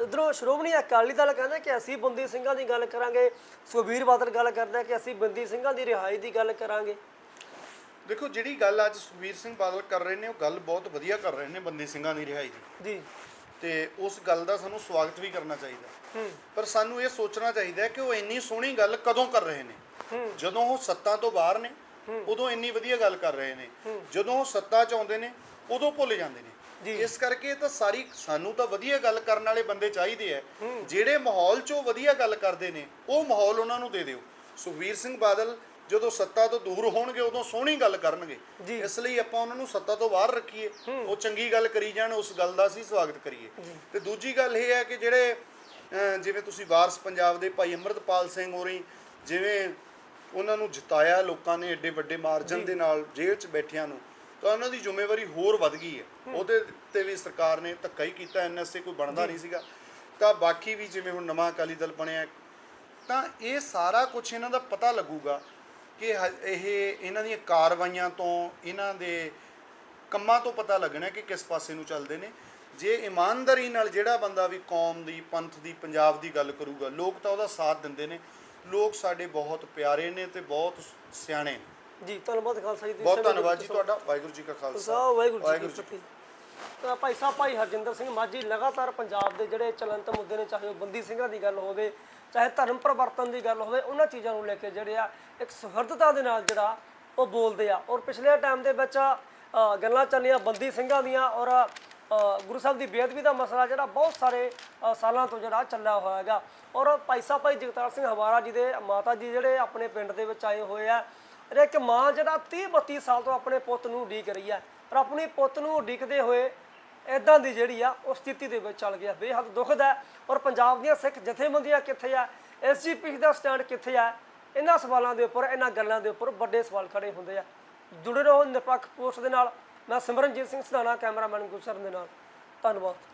ਇਧਰੋਂ ਸ਼੍ਰੋਮਣੀ ਅਕਾਲੀ ਦਲ ਕਹਿੰਦਾ ਕਿ ਅਸੀਂ ਬੰਦੀ ਸਿੰਘਾਂ ਦੀ ਗੱਲ ਕਰਾਂਗੇ ਸੁਖਬੀਰ ਬਾਦਲ ਗੱਲ ਕਰਦਾ ਕਿ ਅਸੀਂ ਬੰਦੀ ਸਿੰਘਾਂ ਦੀ ਰਿਹਾਈ ਦੀ ਗੱਲ ਕਰਾਂਗੇ।
ਦੇਖੋ ਜਿਹੜੀ ਗੱਲ ਅੱਜ ਸੁਖਬੀਰ ਸਿੰਘ ਬਾਦਲ ਕਰ ਰਹੇ ਨੇ ਉਹ ਗੱਲ ਬਹੁਤ ਵਧੀਆ ਕਰ ਰਹੇ ਨੇ ਬੰਦੀ ਸਿੰਘਾਂ ਦੀ ਰਿਹਾਈ ਦੀ।
ਜੀ।
ਤੇ ਉਸ ਗੱਲ ਦਾ ਸਾਨੂੰ ਸਵਾਗਤ ਵੀ ਕਰਨਾ ਚਾਹੀਦਾ।
ਹੂੰ।
ਪਰ ਸਾਨੂੰ ਇਹ ਸੋਚਣਾ ਚਾਹੀਦਾ ਕਿ ਉਹ ਇੰਨੀ ਸੋਹਣੀ ਗੱਲ ਕਦੋਂ ਕਰ ਰਹੇ ਨੇ? ਜਦੋਂ ਉਹ ਸੱਤਾ ਤੋਂ ਬਾਹਰ ਨੇ ਉਦੋਂ ਇੰਨੀ ਵਧੀਆ ਗੱਲ ਕਰ ਰਹੇ ਨੇ। ਜਦੋਂ ਉਹ ਸੱਤਾ 'ਚ ਆਉਂਦੇ ਨੇ ਉਦੋਂ ਭੁੱਲ ਜਾਂਦੇ ਨੇ। ਇਸ ਕਰਕੇ ਇਹ ਤਾਂ ਸਾਰੀ ਸਾਨੂੰ ਤਾਂ ਵਧੀਆ ਗੱਲ ਕਰਨ ਵਾਲੇ ਬੰਦੇ ਚਾਹੀਦੇ ਆ ਜਿਹੜੇ ਮਾਹੌਲ 'ਚ ਵਧੀਆ ਗੱਲ ਕਰਦੇ ਨੇ ਉਹ ਮਾਹੌਲ ਉਹਨਾਂ ਨੂੰ ਦੇ ਦਿਓ। ਸੁਖਵੀਰ ਸਿੰਘ ਬਾਦਲ ਜਦੋਂ ਸੱਤਾ ਤੋਂ ਦੂਰ ਹੋਣਗੇ ਉਦੋਂ ਸੋਹਣੀ ਗੱਲ ਕਰਨਗੇ। ਇਸ ਲਈ ਆਪਾਂ ਉਹਨਾਂ ਨੂੰ ਸੱਤਾ ਤੋਂ ਬਾਹਰ ਰੱਖੀਏ। ਉਹ ਚੰਗੀ ਗੱਲ ਕਰੀ ਜਾਣ ਉਸ ਗੱਲ ਦਾ ਅਸੀਂ ਸਵਾਗਤ ਕਰੀਏ। ਤੇ ਦੂਜੀ ਗੱਲ ਇਹ ਹੈ ਕਿ ਜਿਹੜੇ ਜਿਵੇਂ ਤੁਸੀਂ ਵਾਰਸ ਪੰਜਾਬ ਦੇ ਭਾਈ ਅੰਮ੍ਰਿਤਪਾਲ ਸਿੰਘ ਹੋਰੀ ਜਿਵੇਂ ਉਹਨਾਂ ਨੂੰ ਜਿਤਾਇਆ ਲੋਕਾਂ ਨੇ ਏਡੇ ਵੱਡੇ ਮਾਰਜਨ ਦੇ ਨਾਲ ਜੇਲ੍ਹ 'ਚ ਬੈਠਿਆਂ ਨੂੰ ਤਾਂ ਉਹਨਾਂ ਦੀ ਜ਼ਿੰਮੇਵਾਰੀ ਹੋਰ ਵੱਧ ਗਈ ਹੈ। ਉਹਦੇ ਤੇ ਵੀ ਸਰਕਾਰ ਨੇ ਧੱਕਾ ਹੀ ਕੀਤਾ ਐਨਐਸਏ ਕੋਈ ਬਣਦਾ ਨਹੀਂ ਸੀਗਾ। ਤਾਂ ਬਾਕੀ ਵੀ ਜਿਵੇਂ ਹੁਣ ਨਵਾਂ ਅਕਾਲੀ ਦਲ ਬਣਿਆ ਤਾਂ ਇਹ ਸਾਰਾ ਕੁਝ ਇਹਨਾਂ ਦਾ ਪਤਾ ਲੱਗੂਗਾ ਕਿ ਇਹ ਇਹਨਾਂ ਦੀਆਂ ਕਾਰਵਾਈਆਂ ਤੋਂ ਇਹਨਾਂ ਦੇ ਕੰਮਾਂ ਤੋਂ ਪਤਾ ਲੱਗਣਾ ਕਿ ਕਿਸ ਪਾਸੇ ਨੂੰ ਚੱਲਦੇ ਨੇ। ਜੇ ਇਮਾਨਦਾਰੀ ਨਾਲ ਜਿਹੜਾ ਬੰਦਾ ਵੀ ਕੌਮ ਦੀ ਪੰਥ ਦੀ ਪੰਜਾਬ ਦੀ ਗੱਲ ਕਰੂਗਾ ਲੋਕ ਤਾਂ ਉਹਦਾ ਸਾਥ ਦਿੰਦੇ ਨੇ। ਲੋਕ ਸਾਡੇ ਬਹੁਤ ਪਿਆਰੇ ਨੇ ਤੇ ਬਹੁਤ ਸਿਆਣੇ ਨੇ।
ਜੀ ਧੰਨਵਾਦ ਖਾਲਸਾ ਜੀ
ਬਹੁਤ ਧੰਨਵਾਦ ਜੀ ਤੁਹਾਡਾ ਵਾਹਿਗੁਰੂ ਜੀ ਕਾ ਖਾਲਸਾ।
ਵਾਹਿਗੁਰੂ ਜੀ ਕੀ ਫਤਿਹ। ਤਾਂ ਭਾਈ ਸਾਹਿਬ ਭਾਈ ਹਰਜਿੰਦਰ ਸਿੰਘ ਮਾਝੀ ਲਗਾਤਾਰ ਪੰਜਾਬ ਦੇ ਜਿਹੜੇ ਚਲੰਤ ਮੁੱਦੇ ਨੇ ਚਾਹੇ ਉਹ ਬੰਦੀ ਸਿੰਘਾਂ ਦੀ ਗੱਲ ਹੋਵੇ ਚਾਹੇ ਧਰਮ ਪਰਿਵਰਤਨ ਦੀ ਗੱਲ ਹੋਵੇ ਉਹਨਾਂ ਚੀਜ਼ਾਂ ਨੂੰ ਲੈ ਕੇ ਜਿਹੜੇ ਆ ਇੱਕ ਸੁਹਰਦਤਾ ਦੇ ਨਾਲ ਜਿਹੜਾ ਉਹ ਬੋਲਦੇ ਆ। ਔਰ ਪਿਛਲੇ ਟਾਈਮ ਦੇ ਵਿੱਚ ਗੱਲਾਂ ਚੱਲੀਆਂ ਬੰਦੀ ਸਿੰਘਾਂ ਦੀਆਂ ਔਰ ਗੁਰੂ ਸਾਹਿਬ ਦੀ ਬੇਅਦਬੀ ਦਾ ਮਸਲਾ ਜਿਹੜਾ ਬਹੁਤ ਸਾਰੇ ਸਾਲਾਂ ਤੋਂ ਜਿਹੜਾ ਚੱਲਿਆ ਹੋਇਆ ਹੈਗਾ। ਔਰ ਭਾਈ ਸਾਹਿਬ ਭਾਈ ਜਗਤਾਰ ਸਿੰਘ ਹਵਾਰਾ ਜੀ ਦੇ ਮਾਤਾ ਜੀ ਜਿਹੜੇ ਆਪਣੇ ਪਿੰਡ ਦੇ ਵਿੱਚ ਆਏ ਹੋਏ ਆ ਔਰ ਇੱਕ ਮਾਂ ਜਿਹੜਾ 30 32 ਸਾਲ ਤੋਂ ਆਪਣੇ ਪੁੱਤ ਨੂੰ ਉਡੀਕ ਰਹੀ ਹੈ ਔਰ ਆਪਣੀ ਪੁੱਤ ਨੂੰ ਉਡੀਕਦੇ ਹੋਏ ਇਦਾਂ ਦੀ ਜਿਹੜੀ ਆ, ਉਹ ਸਥਿਤੀ ਦੇ ਵਿੱਚ ਚੱਲ ਗਿਆ। ਬੇਹੱਦ ਦੁਖਦ ਹੈ ਔਰ ਪੰਜਾਬ ਦੀਆਂ ਸਿੱਖ ਜਥੇਬੰਦੀਆਂ ਕਿੱਥੇ ਆ ਐਸਜੀਪੀ ਦਾ ਸਟੈਂਡ ਕਿੱਥੇ ਆ, ਇਹਨਾਂ ਸਵਾਲਾਂ ਦੇ ਉੱਪਰ, ਇਹਨਾਂ ਗੱਲਾਂ ਦੇ ਉੱਪਰ ਵੱਡੇ ਸਵਾਲ ਖੜੇ ਹੁੰਦੇ ਆ। ਜੁੜੇ ਰਹੋ ਨਿਰਪੱਖ ਪੋਸਟ ਦੇ ਨਾਲ। ਮੈਂ ਸਿਮਰਨਜੀਤ ਸਿੰਘ ਸਦਾਨਾ ਕੈਮਰਾਮੈਨ ਗੁਰਸ਼ਰਨ ਦੇ ਨਾਲ। ਧੰਨਵਾਦ।